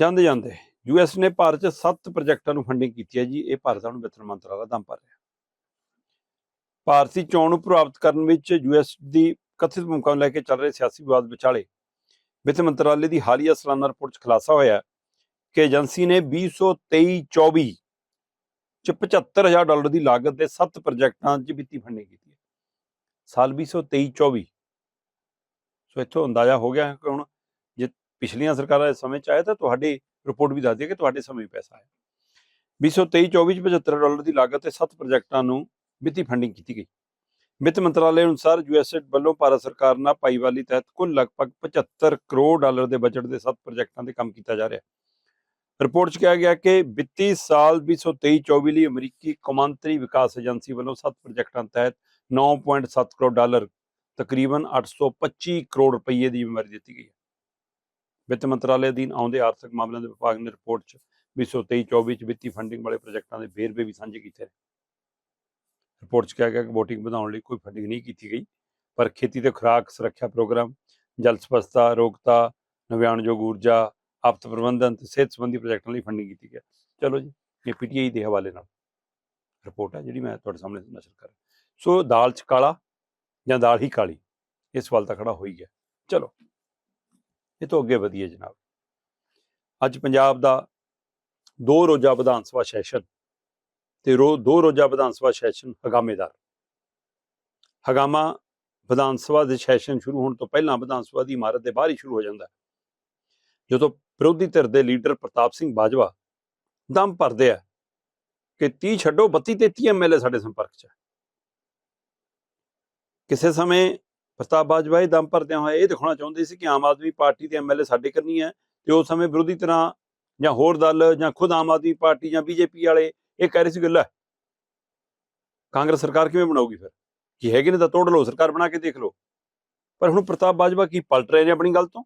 ਜਾਂਦੇ ਜਾਂਦੇ ਯੂਐਸ ਨੇ ਭਾਰਤ 'ਚ 7 ਪ੍ਰੋਜੈਕਟਾਂ ਨੂੰ ਫੰਡਿੰਗ ਕੀਤੀ ਹੈ ਜੀ, ਇਹ ਭਾਰਤ ਨੂੰ ਵਿੱਤ ਮੰਤਰਾਲਾ ਦਮ ਭਰ ਰਿਹਾ। ਭਾਰਤੀ ਚੋਣ ਨੂੰ ਪ੍ਰਭਾਵਿਤ ਕਰਨ ਵਿੱਚ ਯੂਐਸ ਦੀ ਕਥਿਤ ਭੂਮਿਕਾ ਨੂੰ ਲੈ ਕੇ ਚੱਲ ਰਹੇ ਸਿਆਸੀ ਵਿਵਾਦ ਵਿਚਾਲੇ ਵਿੱਤ ਮੰਤਰਾਲੇ ਦੀ ਹਾਲੀਆ ਸਾਲਾਨਾ ਰਿਪੋਰਟ 'ਚ ਖੁਲਾਸਾ ਹੋਇਆ ਕਿ ਏਜੰਸੀ ਨੇ 2023-24 ਚ 75000 ਡਾਲਰ ਦੀ ਲਾਗਤ ਦੇ 7 ਪ੍ਰੋਜੈਕਟਾਂ 'ਚ ਵਿੱਤੀ ਫੰਡਿੰਗ ਕੀਤੀ ਹੈ। ਸਾਲ 2023-24 ਸੋ ਇੱਥੋਂ ਅੰਦਾਜ਼ਾ ਹੋ ਗਿਆ ਕਿ ਹੁਣ ਪਿਛਲੀਆਂ ਸਰਕਾਰਾਂ ਦੇ ਸਮੇਂ 'ਚ ਆਇਆ ਤਾਂ ਤੁਹਾਡੀ ਰਿਪੋਰਟ ਵੀ ਦੱਸਦੀ ਹੈ ਕਿ ਤੁਹਾਡੇ ਸਮੇਂ ਪੈਸਾ ਆਇਆ। 2023-24 ਚ 75 ਡਾਲਰ ਦੀ ਲਾਗਤ ਤੇ 7 ਪ੍ਰੋਜੈਕਟਾਂ ਨੂੰ ਵਿੱਤੀ ਫੰਡਿੰਗ ਕੀਤੀ ਗਈ। ਵਿੱਤ ਮੰਤਰਾਲੇ ਅਨੁਸਾਰ ਯੂਐਸਏਡ ਵੱਲੋਂ ਭਾਰਤ ਸਰਕਾਰ ਨਾਲ ਭਾਈਵਾਲੀ ਤਹਿਤ ਕੁੱਲ ਲਗਭਗ 75 ਕਰੋੜ ਡਾਲਰ ਦੇ ਬਜਟ ਦੇ 7 ਪ੍ਰੋਜੈਕਟਾਂ ਤੇ ਕੰਮ ਕੀਤਾ ਜਾ ਰਿਹਾ ਹੈ। ਰਿਪੋਰਟ 'ਚ ਕਿਹਾ ਗਿਆ ਕਿ ਵਿੱਤੀ ਸਾਲ 2023-24 ਲਈ ਅਮਰੀਕੀ ਕੌਮਾਂਤਰੀ ਵਿਕਾਸ ਏਜੰਸੀ ਵੱਲੋਂ 7 ਪ੍ਰੋਜੈਕਟਾਂ ਤਹਿਤ 9.7 ਕਰੋੜ ਡਾਲਰ ਤਕਰੀਬਨ 825 ਕਰੋੜ ਰੁਪਏ ਦੀ ਜ਼ਿੰਮੇਵਾਰੀ ਦਿੱਤੀ ਗਈ ਹੈ। ਵਿੱਤ ਮੰਤਰਾਲੇ ਅਧੀਨ ਆਉਂਦੇ ਆਰਥਿਕ ਮਾਮਲਿਆਂ ਦੇ ਵਿਭਾਗ ਨੇ ਰਿਪੋਰਟ 'ਚ 2023-24 ਚ ਵਿੱਤੀ ਫੰਡਿੰਗ ਵਾਲੇ ਪ੍ਰੋਜੈਕਟਾਂ ਦੇ ਵੇਰਵੇ ਵੀ ਸਾਂਝੇ ਕੀਤੇ ਨੇ। ਰਿਪੋਰਟ 'ਚ ਕਿਹਾ ਗਿਆ ਕਿ VOTING ਵਧਾਉਣ ਲਈ ਕੋਈ ਫੰਡਿੰਗ ਨਹੀਂ ਕੀਤੀ ਗਈ, ਪਰ ਖੇਤੀ ਤੇ ਖੁਰਾਕ ਸੁਰੱਖਿਆ ਪ੍ਰੋਗਰਾਮ, ਜਲ ਸਪਸ਼ਟਤਾ, ਰੋਗਤਾ, ਨਵਿਆਣਯੋਗ ਊਰਜਾ ਆਪਤ ਪ੍ਰਬੰਧਨ ਤੇ ਸਿਹਤ ਸੰਬੰਧੀ ਪ੍ਰੋਜੈਕਟਾਂ ਲਈ ਫੰਡਿੰਗ ਕੀਤੀ ਗਿਆ ਚਲੋ ਜੀ, ਇਹ ਪੀਟੀਆਈ ਦੇ ਹਵਾਲੇ ਨਾਲ ਰਿਪੋਰਟ ਹੈ ਜਿਹੜੀ ਮੈਂ ਤੁਹਾਡੇ ਸਾਹਮਣੇ ਨਸ਼ਰ ਕਰ ਸੋ ਦਾਲ 'ਚ ਕਾਲਾ ਜਾਂ ਦਾਲ ਹੀ ਕਾਲੀ? ਇਹ ਸਵਾਲ ਤਾਂ ਖੜਾ ਹੋ ਹੀ ਗਿਆ। ਚਲੋ। ਇਹ ਤੋਂ ਅੱਗੇ ਵਧੀਏ ਜਨਾਬ। ਅੱਜ ਪੰਜਾਬ ਦਾ ਦੋ ਰੋਜ਼ਾ ਵਿਧਾਨ ਸਭਾ ਸੈਸ਼ਨ ਤੇ ਰੋ, ਦੋ ਰੋਜ਼ਾ ਵਿਧਾਨ ਸਭਾ ਸੈਸ਼ਨ ਹਗਾਮੇਦਾਰ। ਹਗਾਮਾ ਵਿਧਾਨ ਸਭਾ ਦੇ ਸੈਸ਼ਨ ਸ਼ੁਰੂ ਹੋਣ ਤੋਂ ਪਹਿਲਾਂ ਵਿਧਾਨ ਸਭਾ ਦੀ ਇਮਾਰਤ ਦੇ ਬਾਹਰ ਹੀ ਸ਼ੁਰੂ ਹੋ ਜਾਂਦਾ ਹੈ। ਜਦੋਂ ਵਿਰੋਧੀ ਧਿਰ ਦੇ ਲੀਡਰ ਪ੍ਰਤਾਪ ਸਿੰਘ ਬਾਜਵਾ ਦਮ ਭਰਦੇ ਆ ਕਿ 30 ਛੱਡੋ 32 33 ਐਮਐਲਏ ਸਾਡੇ ਸੰਪਰਕ 'ਚ ਹੈ। ਕਿਸੇ ਸਮੇਂ ਪ੍ਰਤਾਪ ਬਾਜਵਾ ਇਹ ਦਮ ਭਰਦਿਆਂ ਹੋਇਆ ਇਹ ਦਿਖਾਉਣਾ ਚਾਹੁੰਦੇ ਸੀ ਕਿ ਆਮ ਆਦਮੀ ਪਾਰਟੀ ਦੇ ਐਮਐਲਏ ਸਾਡੇ ਕਰਨੀ ਹੈ ਤੇ ਉਸ ਸਮੇਂ ਵਿਰੋਧੀ ਤਰ੍ਹਾਂ ਜਾਂ ਹੋਰ ਦਲ ਜਾਂ ਖੁਦ ਆਮ ਆਦਮੀ ਪਾਰਟੀ ਜਾਂ ਬੀਜੇਪੀ ਵਾਲੇ ਇਹ ਕਹਿ ਰਹੇ ਸੀ ਗੱਲ ਹੈ ਕਾਂਗਰਸ ਸਰਕਾਰ ਕਿਵੇਂ ਬਣਾਊਗੀ ਫਿਰ? ਕੀ ਹੈਗੇ ਨੇ ਤਾਂ ਤੋੜ ਲਓ, ਸਰਕਾਰ ਬਣਾ ਕੇ ਦੇਖ ਲਓ। ਪਰ ਹੁਣ ਪ੍ਰਤਾਪ ਬਾਜਵਾ ਕੀ ਪਲਟ ਰਹੇ ਨੇ ਆਪਣੀ ਗੱਲ ਤੋਂ?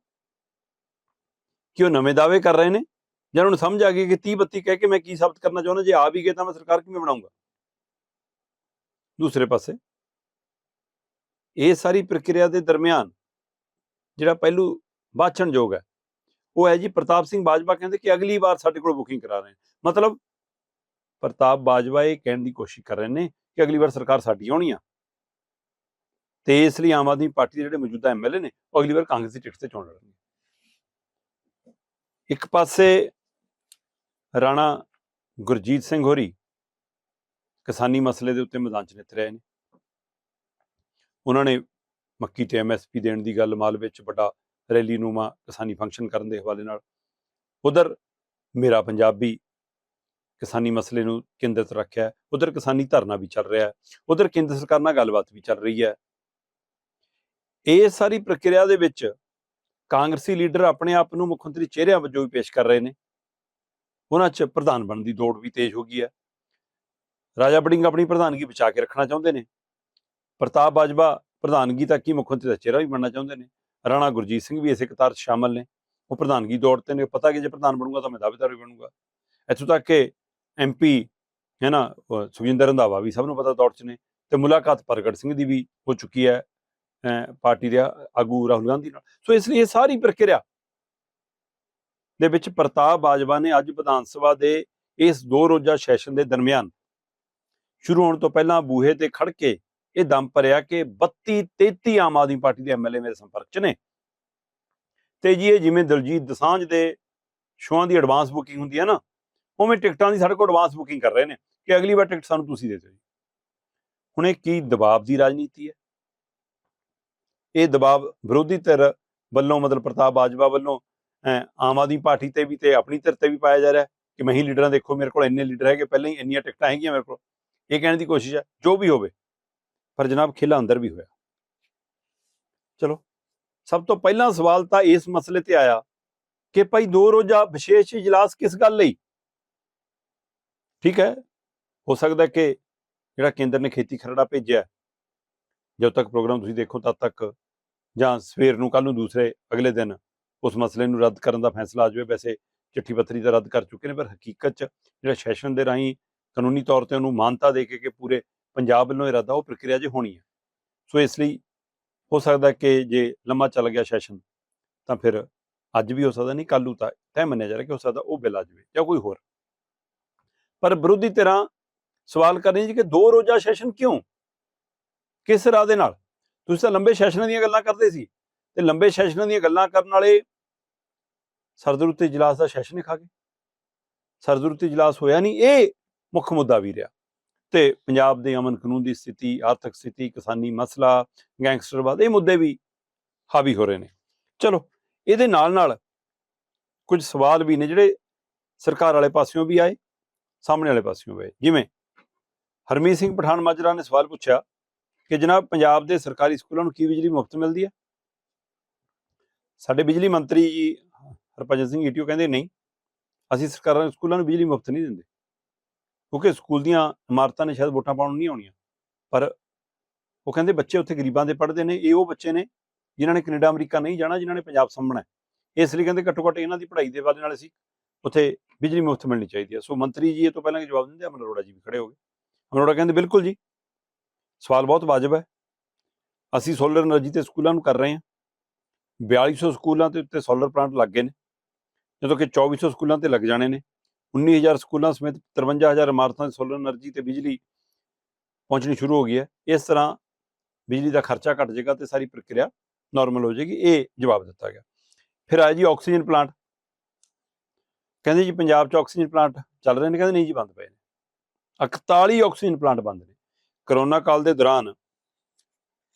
ਕਿ ਉਹ ਨਵੇਂ ਦਾਅਵੇ ਕਰ ਰਹੇ ਨੇ? ਜਾਂ ਉਹਨਾਂ ਨੂੰ ਸਮਝ ਆ ਗਈ ਕਿ 30 32 ਕਹਿ ਕੇ ਮੈਂ ਕੀ ਸਾਬਤ ਕਰਨਾ ਚਾਹੁੰਦਾ? ਜੇ ਆ ਵੀ ਗਏ ਤਾਂ ਮੈਂ ਸਰਕਾਰ ਕਿਵੇਂ ਬਣਾਉਂਗਾ ਦੂਸਰੇ ਪਾਸੇ ਇਹ ਸਾਰੀ ਪ੍ਰਕਿਰਿਆ ਦੇ ਦਰਮਿਆਨ ਜਿਹੜਾ ਪਹਿਲੂ ਬਾਛਣਯੋਗ ਹੈ, ਉਹ ਹੈ ਜੀ ਪ੍ਰਤਾਪ ਸਿੰਘ ਬਾਜਵਾ ਕਹਿੰਦੇ ਕਿ ਅਗਲੀ ਵਾਰ ਸਾਡੇ ਕੋਲ ਬੁਕਿੰਗ ਕਰਾ ਰਹੇ ਮਤਲਬ ਪ੍ਰਤਾਪ ਬਾਜਵਾ ਇਹ ਕਹਿਣ ਦੀ ਕੋਸ਼ਿਸ਼ ਕਰ ਰਹੇ ਨੇ ਕਿ ਅਗਲੀ ਵਾਰ ਸਰਕਾਰ ਸਾਡੀ ਆਉਣੀ ਆ ਤੇ ਇਸ ਲਈ ਆਮ ਆਦਮੀ ਪਾਰਟੀ ਦੇ ਜਿਹੜੇ ਮੌਜੂਦਾ ਐਮਐਲਏ ਨੇ, ਉਹ ਅਗਲੀ ਵਾਰ ਕਾਂਗਰਸ ਦੀ ਟਿਕਟ ਤੇ ਚੋਣ ਲੜਨਗੇ। ਇੱਕ ਪਾਸੇ ਰਾਣਾ ਗੁਰਜੀਤ ਸਿੰਘ ਹੋਰੀ ਕਿਸਾਨੀ ਮਸਲੇ ਦੇ ਉੱਤੇ ਮੈਦਾਨ 'ਚ ਨਿੱਤ ਰਹੇ ਨੇ। ਉਹਨਾਂ ਨੇ ਮੱਕੀ ਤੇ ਐਮਐਸਪੀ ਦੇਣ ਦੀ ਗੱਲ ਮਾਲ ਵਿੱਚ ਵੱਡਾ ਰੈਲੀ ਨੂਮਾ ਕਿਸਾਨੀ ਫੰਕਸ਼ਨ ਕਰਨ ਦੇ ਹਵਾਲੇ ਨਾਲ। ਉਧਰ ਮੇਰਾ ਪੰਜਾਬੀ ਕਿਸਾਨੀ ਮਸਲੇ ਨੂੰ ਕੇਂਦਰਿਤ ਰੱਖਿਆ ਉਧਰ ਕਿਸਾਨੀ ਧਰਨਾ ਵੀ ਚੱਲ ਰਿਹਾ ਹੈ, ਉਧਰ ਕੇਂਦਰ ਸਰਕਾਰ ਨਾਲ ਗੱਲਬਾਤ ਵੀ ਚੱਲ ਰਹੀ ਹੈ। ਇਹ ਸਾਰੀ ਪ੍ਰਕਿਰਿਆ ਦੇ ਵਿੱਚ ਕਾਂਗਰਸੀ ਲੀਡਰ ਆਪਣੇ ਆਪ ਨੂੰ ਮੁੱਖ ਮੰਤਰੀ ਚਿਹਰਿਆਂ ਵਜੋਂ ਵੀ ਪੇਸ਼ ਕਰ ਰਹੇ ਨੇ। ਉਹਨਾਂ 'ਚ ਪ੍ਰਧਾਨ ਬਣਨ ਦੀ ਦੌੜ ਵੀ ਤੇਜ਼ ਹੋ ਗਈ ਹੈ। ਰਾਜਾ ਬੜਿੰਗ ਆਪਣੀ ਪ੍ਰਧਾਨਗੀ ਬਚਾ ਕੇ ਰੱਖਣਾ ਚਾਹੁੰਦੇ ਨੇ। ਪ੍ਰਤਾਪ ਬਾਜਵਾ ਪ੍ਰਧਾਨਗੀ ਤੱਕ ਹੀ ਮੁੱਖ ਮੰਤਰੀ ਦਾ ਚਿਹਰਾ ਵੀ ਬਣਨਾ ਚਾਹੁੰਦੇ ਨੇ। ਰਾਣਾ ਗੁਰਜੀਤ ਸਿੰਘ ਵੀ ਇਸੇ ਕਤਾਰ 'ਚ ਸ਼ਾਮਲ ਨੇ। ਉਹ ਪ੍ਰਧਾਨਗੀ ਦੌੜ ਤੇ ਨੇ। ਪਤਾ ਕਿ ਜੇ ਪ੍ਰਧਾਨ ਬਣੂਗਾ ਤਾਂ ਮੈਂ ਦਾਅਵੇਦਾਰ ਵੀ ਬਣੂਗਾ। ਇੱਥੋਂ ਤੱਕ ਕਿ ਐਮਪੀ ਹੈ ਨਾ ਸੁਖਜਿੰਦਰ ਰੰਧਾਵਾ ਵੀ ਸਭ ਨੂੰ ਪਤਾ ਦੌੜ 'ਚ ਨੇ ਤੇ ਮੁਲਾਕਾਤ ਪ੍ਰਗਟ ਸਿੰਘ ਦੀ ਵੀ ਹੋ ਚੁੱਕੀ ਹੈ ਪਾਰਟੀ ਦੇ ਆਗੂ ਰਾਹੁਲ ਗਾਂਧੀ ਨਾਲ। ਸੋ ਇਸ ਲਈ ਇਹ ਸਾਰੀ ਪ੍ਰਕਿਰਿਆ ਦੇ ਵਿੱਚ ਪ੍ਰਤਾਪ ਬਾਜਵਾ ਨੇ ਅੱਜ ਵਿਧਾਨ ਸਭਾ ਦੇ ਇਸ ਦੋ ਰੋਜ਼ਾ ਸੈਸ਼ਨ ਦੇ ਦਰਮਿਆਨ ਸ਼ੁਰੂ ਹੋਣ ਤੋਂ ਪਹਿਲਾਂ ਬੂਹੇ ਤੇ ਖੜ ਕੇ ਇਹ ਦਮ ਭਰਿਆ ਕਿ 32 33 ਆਮ ਆਦਮੀ ਪਾਰਟੀ ਦੇ ਐਮਐਲਏ ਮੇਰੇ ਸੰਪਰਕ 'ਚ ਨੇ। ਤੇ ਜੀ ਇਹ ਜਿਵੇਂ ਦਲਜੀਤ ਦਸਾਂਝ ਦੇ ਸ਼ੋਆਂ ਦੀ ਐਡਵਾਂਸ ਬੁਕਿੰਗ ਹੁੰਦੀ ਹੈ ਨਾ, ਉਵੇਂ ਟਿਕਟਾਂ ਦੀ ਸਾਡੇ ਕੋਲ ਐਡਵਾਂਸ ਬੁਕਿੰਗ ਕਰ ਰਹੇ ਨੇ ਕਿ ਅਗਲੀ ਵਾਰ ਟਿਕਟ ਸਾਨੂੰ ਤੁਸੀਂ ਦੇ ਦਿਓ ਜੀ। ਹੁਣ ਇਹ ਕੀ ਦਬਾਅ ਦੀ ਰਾਜਨੀਤੀ ਹੈ? ਇਹ ਦਬਾਅ ਵਿਰੋਧੀ ਧਿਰ ਵੱਲੋਂ, ਮਤਲਬ ਪ੍ਰਤਾਪ ਬਾਜਵਾ ਵੱਲੋਂ ਆਮ ਆਦਮੀ ਪਾਰਟੀ ਤੇ ਵੀ ਤੇ ਆਪਣੀ ਧਿਰ ਤੇ ਵੀ ਪਾਇਆ ਜਾ ਰਿਹਾ ਕਿ ਮੈਂ ਹੀ ਲੀਡਰਾਂ ਦੇਖੋ, ਮੇਰੇ ਕੋਲ ਇੰਨੇ ਲੀਡਰ ਹੈਗੇ, ਪਹਿਲਾਂ ਹੀ ਇੰਨੀਆਂ ਟਿਕਟਾਂ ਹੈਗੀਆਂ ਮੇਰੇ ਕੋਲ। ਇਹ ਕਹਿਣ ਦੀ ਕੋਸ਼ਿਸ਼ ਹੈ, ਜੋ ਵੀ ਹੋਵੇ। ਪਰ ਜਨਾਬ ਖੇਲਾ ਅੰਦਰ ਵੀ ਹੋਇਆ। ਚਲੋ, ਸਭ ਤੋਂ ਪਹਿਲਾਂ ਸਵਾਲ ਤਾਂ ਇਸ ਮਸਲੇ ਤੇ ਆਇਆ ਕਿ ਭਾਈ ਦੋ ਰੋਜ਼ਾ ਵਿਸ਼ੇਸ਼ ਇਜਲਾਸ ਕਿਸ ਗੱਲ ਲਈ? ਠੀਕ ਹੈ, ਹੋ ਸਕਦਾ ਕਿ ਜਿਹੜਾ ਕੇਂਦਰ ਨੇ ਖੇਤੀ ਖਰੜਾ ਭੇਜਿਆ ਜਦੋਂ ਤੱਕ ਪ੍ਰੋਗਰਾਮ ਤੁਸੀਂ ਦੇਖੋ ਤਦ ਤੱਕ, ਜਾਂ ਸਵੇਰ ਨੂੰ ਕੱਲ ਨੂੰ ਦੂਸਰੇ ਅਗਲੇ ਦਿਨ ਉਸ ਮਸਲੇ ਨੂੰ ਰੱਦ ਕਰਨ ਦਾ ਫੈਸਲਾ ਆ ਜਾਵੇ। ਵੈਸੇ ਚਿੱਠੀ ਪੱਤਰੀ ਤਾਂ ਰੱਦ ਕਰ ਚੁੱਕੇ ਨੇ, ਪਰ ਹਕੀਕਤ 'ਚ ਜਿਹੜਾ ਸੈਸ਼ਨ ਦੇ ਰਾਹੀਂ ਕਾਨੂੰਨੀ ਤੌਰ ਤੇ ਉਹਨੂੰ ਮਾਨਤਾ ਦੇ ਕੇ ਕਿ ਪੂਰੇ ਪੰਜਾਬ ਵੱਲੋਂ ਇਰਾਦਾ ਉਹ ਪ੍ਰਕਿਰਿਆ ਜੇ ਹੋਣੀ ਹੈ। ਸੋ ਇਸ ਲਈ ਹੋ ਸਕਦਾ ਕਿ ਜੇ ਲੰਮਾ ਚੱਲ ਗਿਆ ਸੈਸ਼ਨ, ਤਾਂ ਫਿਰ ਅੱਜ ਵੀ ਹੋ ਸਕਦਾ ਨਹੀਂ, ਕੱਲ੍ਹ ਨੂੰ ਤਾਂ ਤੈਅ ਮੰਨਿਆ ਜਾ ਰਿਹਾ ਕਿ ਹੋ ਸਕਦਾ ਉਹ ਬਿੱਲ ਆ ਜਾਵੇ ਜਾਂ ਕੋਈ ਹੋਰ। ਪਰ ਵਿਰੋਧੀ ਧਿਰਾਂ ਸਵਾਲ ਕਰ ਰਹੀਆਂ ਜੀ ਕਿ ਦੋ ਰੋਜ਼ਾ ਸੈਸ਼ਨ ਕਿਉਂ? ਕਿਸ ਰਾਹ ਦੇ ਨਾਲ? ਤੁਸੀਂ ਤਾਂ ਲੰਬੇ ਸੈਸ਼ਨਾਂ ਦੀਆਂ ਗੱਲਾਂ ਕਰਦੇ ਸੀ ਤੇ ਲੰਬੇ ਸੈਸ਼ਨਾਂ ਦੀਆਂ ਗੱਲਾਂ ਕਰਨ ਵਾਲੇ ਸਰਦਰੁੱਤੀ ਇਜਲਾਸ ਦਾ ਸੈਸ਼ਨ ਹੀ ਖਾ ਗਏ। ਸਰਦਰ ਇਜਲਾਸ ਹੋਇਆ ਨਹੀਂ, ਇਹ ਮੁੱਖ ਮੁੱਦਾ ਵੀ ਰਿਹਾ। ਤੇ ਪੰਜਾਬ ਦੇ ਅਮਨ ਕਾਨੂੰਨ ਦੀ ਸਥਿਤੀ, ਆਰਥਿਕ ਸਥਿਤੀ, ਕਿਸਾਨੀ ਮਸਲਾ ਗੈਂਗਸਟਰਵਾਦ ਇਹ ਮੁੱਦੇ ਵੀ ਹਾਵੀ ਹੋ ਰਹੇ ਨੇ। ਚਲੋ, ਇਹਦੇ ਨਾਲ ਨਾਲ ਕੁਝ ਸਵਾਲ ਵੀ ਨੇ ਜਿਹੜੇ ਸਰਕਾਰ ਵਾਲੇ ਪਾਸਿਓਂ ਵੀ ਆਏ, ਸਾਹਮਣੇ ਵਾਲੇ ਪਾਸਿਓਂ ਵੀ ਆਏ। ਜਿਵੇਂ ਹਰਮੀਤ ਸਿੰਘ ਪਠਾਨ ਮਾਜਰਾ ਨੇ ਸਵਾਲ ਪੁੱਛਿਆ ਕਿ ਜਨਾਬ ਪੰਜਾਬ ਦੇ ਸਰਕਾਰੀ ਸਕੂਲਾਂ ਨੂੰ ਕੀ ਬਿਜਲੀ ਮੁਫਤ ਮਿਲਦੀ ਹੈ? ਸਾਡੇ ਬਿਜਲੀ ਮੰਤਰੀ ਜੀ ਹਰਭਜਨ ਸਿੰਘ ਈਟੀਓ ਕਹਿੰਦੇ ਨਹੀਂ, ਅਸੀਂ ਸਰਕਾਰਾਂ ਸਕੂਲਾਂ ਨੂੰ ਬਿਜਲੀ ਮੁਫਤ ਨਹੀਂ ਦਿੰਦੇ। ਕਿਉਂਕਿ ਸਕੂਲ ਦੀਆਂ ਇਮਾਰਤਾਂ ਨੇ ਸ਼ਾਇਦ ਵੋਟਾਂ ਪਾਉਣ ਨਹੀਂ ਆਉਣੀਆਂ। ਪਰ ਉਹ ਕਹਿੰਦੇ ਬੱਚੇ ਉੱਥੇ ਗਰੀਬਾਂ ਦੇ ਪੜ੍ਹਦੇ ਨੇ, ਇਹ ਉਹ ਬੱਚੇ ਨੇ ਜਿਨ੍ਹਾਂ ਨੇ ਕੈਨੇਡਾ, ਅਮਰੀਕਾ ਨਹੀਂ ਜਾਣਾ, ਜਿਨ੍ਹਾਂ ਨੇ ਪੰਜਾਬ ਸੰਭਣਾ ਇਸ ਲਈ ਕਹਿੰਦੇ ਘੱਟੋ ਘੱਟ ਇਹਨਾਂ ਦੀ ਪੜ੍ਹਾਈ ਦੇ ਵਾਲੇ ਨਾਲ ਅਸੀਂ ਉੱਥੇ ਬਿਜਲੀ ਮੁਫਤ ਮਿਲਣੀ ਚਾਹੀਦੀ ਹੈ। ਸੋ ਮੰਤਰੀ ਜੀ ਇਹ ਤੋਂ ਪਹਿਲਾਂ ਕਿ ਜਵਾਬ ਦਿੰਦੇ ਆ ਅਰੋੜਾ ਜੀ ਵੀ ਖੜੇ ਹੋ ਗਏ। ਅਮਨ ਕਹਿੰਦੇ, ਬਿਲਕੁਲ ਜੀ, ਸਵਾਲ ਬਹੁਤ ਵਾਜਬ ਹੈ। ਅਸੀਂ ਸੋਲਰ એનર્ਜੀ ਤੇ ਸਕੂਲਾਂ ਨੂੰ ਕਰ ਰਹੇ ਹਾਂ। 4200 ਸਕੂਲਾਂ ਤੇ ਉੱਤੇ ਸੋਲਰ ਪਲਾਂਟ ਲੱਗ ਗਏ ਨੇ, ਜਦੋਂ ਕਿ 2400 ਸਕੂਲਾਂ ਤੇ ਲੱਗ ਜਾਣੇ ਨੇ। 19000 ਸਕੂਲਾਂ ਸਮੇਤ 53000 ਇਮਾਰਤਾਂ 'ਚ ਸੋਲਰ એનર્ਜੀ ਤੇ ਬਿਜਲੀ ਪਹੁੰਚਣੀ ਸ਼ੁਰੂ ਹੋ ਗਈ ਹੈ। ਇਸ ਤਰ੍ਹਾਂ ਬਿਜਲੀ ਦਾ ਖਰਚਾ ਘਟ ਜਾਏਗਾ ਤੇ ਸਾਰੀ ਪ੍ਰਕਿਰਿਆ ਨਾਰਮਲ ਹੋ ਜਾਏਗੀ, ਇਹ ਜਵਾਬ ਦਿੱਤਾ ਗਿਆ। ਫਿਰ ਆਇਆ ਜੀ ਆਕਸੀਜਨ ਪਲਾਂਟ। ਕਹਿੰਦੇ ਜੀ ਪੰਜਾਬ 'ਚ ਆਕਸੀਜਨ ਪਲਾਂਟ ਚੱਲ ਰਹੇ ਨੇ? ਕਹਿੰਦੇ ਨਹੀਂ ਜੀ, ਬੰਦ ਪਏ ਨੇ। 41 ਆਕਸੀਜਨ ਪਲਾਂਟ ਬੰਦ ਨੇ। ਕਰੋਨਾ ਕਾਲ ਦੇ ਦੌਰਾਨ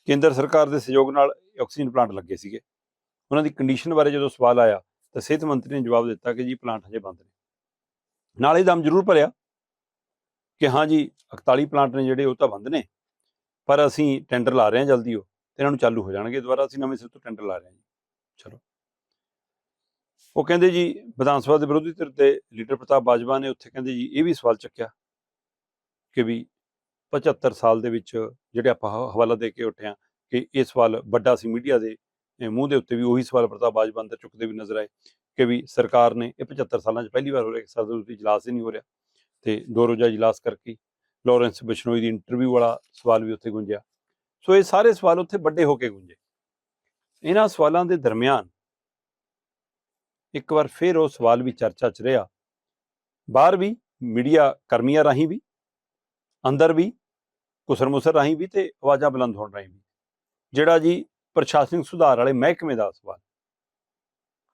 ਕੇਂਦਰ ਸਰਕਾਰ ਦੇ ਸਹਿਯੋਗ ਨਾਲ ਆਕਸੀਜਨ ਪਲਾਂਟ ਲੱਗੇ ਸੀਗੇ। ਉਹਨਾਂ ਦੀ ਕੰਡੀਸ਼ਨ ਬਾਰੇ ਜਦੋਂ ਸਵਾਲ ਆਇਆ ਤਾਂ ਸਿਹਤ ਮੰਤਰੀ ਨੇ ਜਵਾਬ ਦਿੱਤਾ ਕਿ ਜੀ ਪਲਾਂਟ ਹਜੇ ਬੰਦ ਨੇ। ਨਾਲ ਹੀ ਦਮ ਜ਼ਰੂਰ ਭਰਿਆ ਕਿ ਹਾਂ ਜੀ 41 ਪਲਾਂਟ ਨੇ ਜਿਹੜੇ ਉਹ ਤਾਂ ਬੰਦ ਨੇ, ਪਰ ਅਸੀਂ ਟੈਂਡਰ ਲਾ ਰਹੇ ਹਾਂ ਜਲਦੀ ਉਹ, ਤੇ ਇਹਨਾਂ ਨੂੰ ਚਾਲੂ ਹੋ ਜਾਣਗੇ ਦੁਬਾਰਾ, ਅਸੀਂ ਨਵੇਂ ਸਿਰ ਤੋਂ ਟੈਂਡਰ ਲਾ ਰਹੇ ਹਾਂ ਜੀ। ਚਲੋ। ਉਹ ਕਹਿੰਦੇ ਜੀ, ਵਿਧਾਨ ਸਭਾ ਦੇ ਵਿਰੋਧੀ ਧਿਰ ਦੇ ਲੀਡਰ ਪ੍ਰਤਾਪ ਬਾਜਵਾ ਨੇ ਉੱਥੇ ਕਹਿੰਦੇ ਜੀ, ਇਹ ਵੀ ਸਵਾਲ ਚੱਕਿਆ ਕਿ ਵੀ 75 ਸਾਲ ਦੇ ਵਿੱਚ ਜਿਹੜੇ ਆਪਾਂ ਹਵਾਲਾ ਦੇ ਕੇ ਉੱਠਿਆ ਕਿ ਇਹ ਸਵਾਲ ਵੱਡਾ ਸੀ ਮੀਡੀਆ ਦੇ ਮੂੰਹ ਦੇ ਉੱਤੇ ਵੀ ਉਹੀ ਸਵਾਲ ਪ੍ਰਤਾਪ ਬਾਜਵਾ ਅੰਦਰ ਚੁੱਕਦੇ ਵੀ ਨਜ਼ਰ ਆਏ। ਕਿ ਵੀ ਸਰਕਾਰ ਨੇ ਇਹ 75 ਸਾਲਾਂ 'ਚ ਪਹਿਲੀ ਵਾਰ ਹੋ ਰਿਹਾ ਕਿ ਇਜਲਾਸ ਹੀ ਨਹੀਂ ਹੋ ਰਿਹਾ ਤੇ ਦੋ ਰੋਜ਼ਾ ਇਜਲਾਸ ਕਰਕੇ ਲਾਰੈਂਸ ਬਿਸ਼ਨੋਈ ਦੀ ਇੰਟਰਵਿਊ ਵਾਲਾ ਸਵਾਲ ਵੀ ਉੱਥੇ ਗੁੰਜਿਆ। ਸੋ ਇਹ ਸਾਰੇ ਸਵਾਲ ਉੱਥੇ ਵੱਡੇ ਹੋ ਕੇ ਗੁੰਜੇ। ਇਹਨਾਂ ਸਵਾਲਾਂ ਦੇ ਦਰਮਿਆਨ ਇੱਕ ਵਾਰ ਫਿਰ ਉਹ ਸਵਾਲ ਵੀ ਚਰਚਾ 'ਚ ਰਿਹਾ। ਬਾਹਰ ਵੀ, ਮੀਡੀਆ ਕਰਮੀਆਂ ਰਾਹੀਂ ਵੀ, ਅੰਦਰ ਵੀ ਕੁਸਰਮੁਸਰ ਰਾਹੀਂ ਵੀ ਤੇ ਆਵਾਜ਼ਾਂ ਬੁਲੰਦ ਹੋਣ ਰਾਹੀਂ ਵੀ। ਜਿਹੜਾ ਜੀ ਪ੍ਰਸ਼ਾਸਨਿਕ ਸੁਧਾਰ ਵਾਲੇ ਮਹਿਕਮੇ ਦਾ ਸਵਾਲ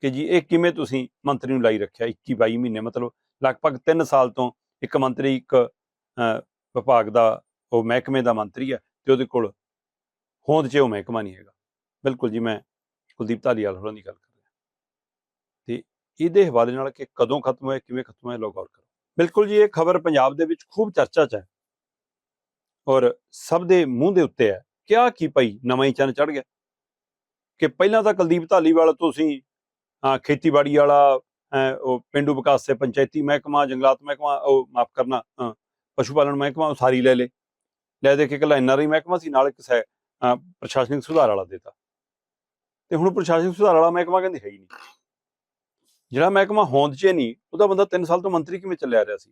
ਕਿ ਜੀ ਇਹ ਕਿਵੇਂ ਤੁਸੀਂ ਮੰਤਰੀ ਨੂੰ ਲਾਈ ਰੱਖਿਆ 21 22 ਮਹੀਨੇ? ਮਤਲਬ ਲਗਭਗ 3 ਸਾਲ ਤੋਂ ਇੱਕ ਮੰਤਰੀ, ਇੱਕ ਵਿਭਾਗ ਦਾ ਉਹ ਮਹਿਕਮੇ ਦਾ ਮੰਤਰੀ ਹੈ ਤੇ ਉਹਦੇ ਕੋਲ ਹੋਂਦ 'ਚ ਉਹ ਮਹਿਕਮਾ ਨਹੀਂ ਹੈਗਾ। ਬਿਲਕੁਲ ਜੀ, ਮੈਂ ਕੁਲਦੀਪ ਧਾਲੀਵਾਲ ਹੋਰਾਂ ਦੀ ਗੱਲ ਕਰ ਰਿਹਾ। ਤੇ ਇਹਦੇ ਹਵਾਲੇ ਨਾਲ ਕਿ ਕਦੋਂ ਖਤਮ ਹੋਇਆ, ਕਿਵੇਂ ਖਤਮ ਹੋਇਆ, ਲੋਕ ਗੌਰ ਕਰੋ। ਬਿਲਕੁਲ ਜੀ, ਇਹ ਖਬਰ ਪੰਜਾਬ ਦੇ ਵਿੱਚ ਖੂਬ ਚਰਚਾ 'ਚ ਹੈ। ਔਰ ਸਭ ਦੇ ਮੂੰਹ ਦੇ ਉੱਤੇ ਹੈ। ਕਿਆ ਕੀ ਪਈ ਨਵਾਂ ਹੀ ਚੰਨ ਚੜ ਗਿਆ। ਕਿ ਪਹਿਲਾਂ ਤਾਂ ਕੁਲਦੀਪ ਧਾਲੀਵਾਲ ਤੁਸੀਂ ਖੇਤੀਬਾੜੀ ਵਾਲਾ ਉਹ ਪਿੰਡੂ ਵਿਕਾਸ ਤੇ ਪੰਚਾਇਤੀ ਮਹਿਕਮਾ ਜੰਗਲਾਤ ਮਹਿਕਮਾ ਉਹ ਮਾਫ ਕਰਨਾ ਅਹ, ਪਸ਼ੂ ਪਾਲਣ ਮਹਿਕਮਾ ਉਹ ਸਾਰੀ ਲੈ ਲੇ। ਲੈ ਦੇ ਕੇ ਇਕੱਲਾ ਐਨਆਰਆਈ ਮਹਿਕਮਾ ਸੀ ਨਾਲ ਇੱਕ ਸੈ ਪ੍ਰਸ਼ਾਸਨਿਕ ਸੁਧਾਰ ਵਾਲਾ ਦਿੱਤਾ ਤੇ। ਹੁਣ ਪ੍ਰਸ਼ਾਸਨਿਕ ਸੁਧਾਰ ਵਾਲਾ ਮਹਿਕਮਾ ਕਹਿੰਦੇ ਹੈ ਹੀ ਨਹੀਂ। ਜਿਹੜਾ ਮਹਿਕਮਾ ਹੋਂਦ 'ਚ ਨਹੀਂ ਉਹਦਾ ਬੰਦਾ 3 ਸਾਲ ਤੋਂ ਮੰਤਰੀ ਕਿਵੇਂ ਚੱਲਿਆ ਰਿਹਾ ਸੀ?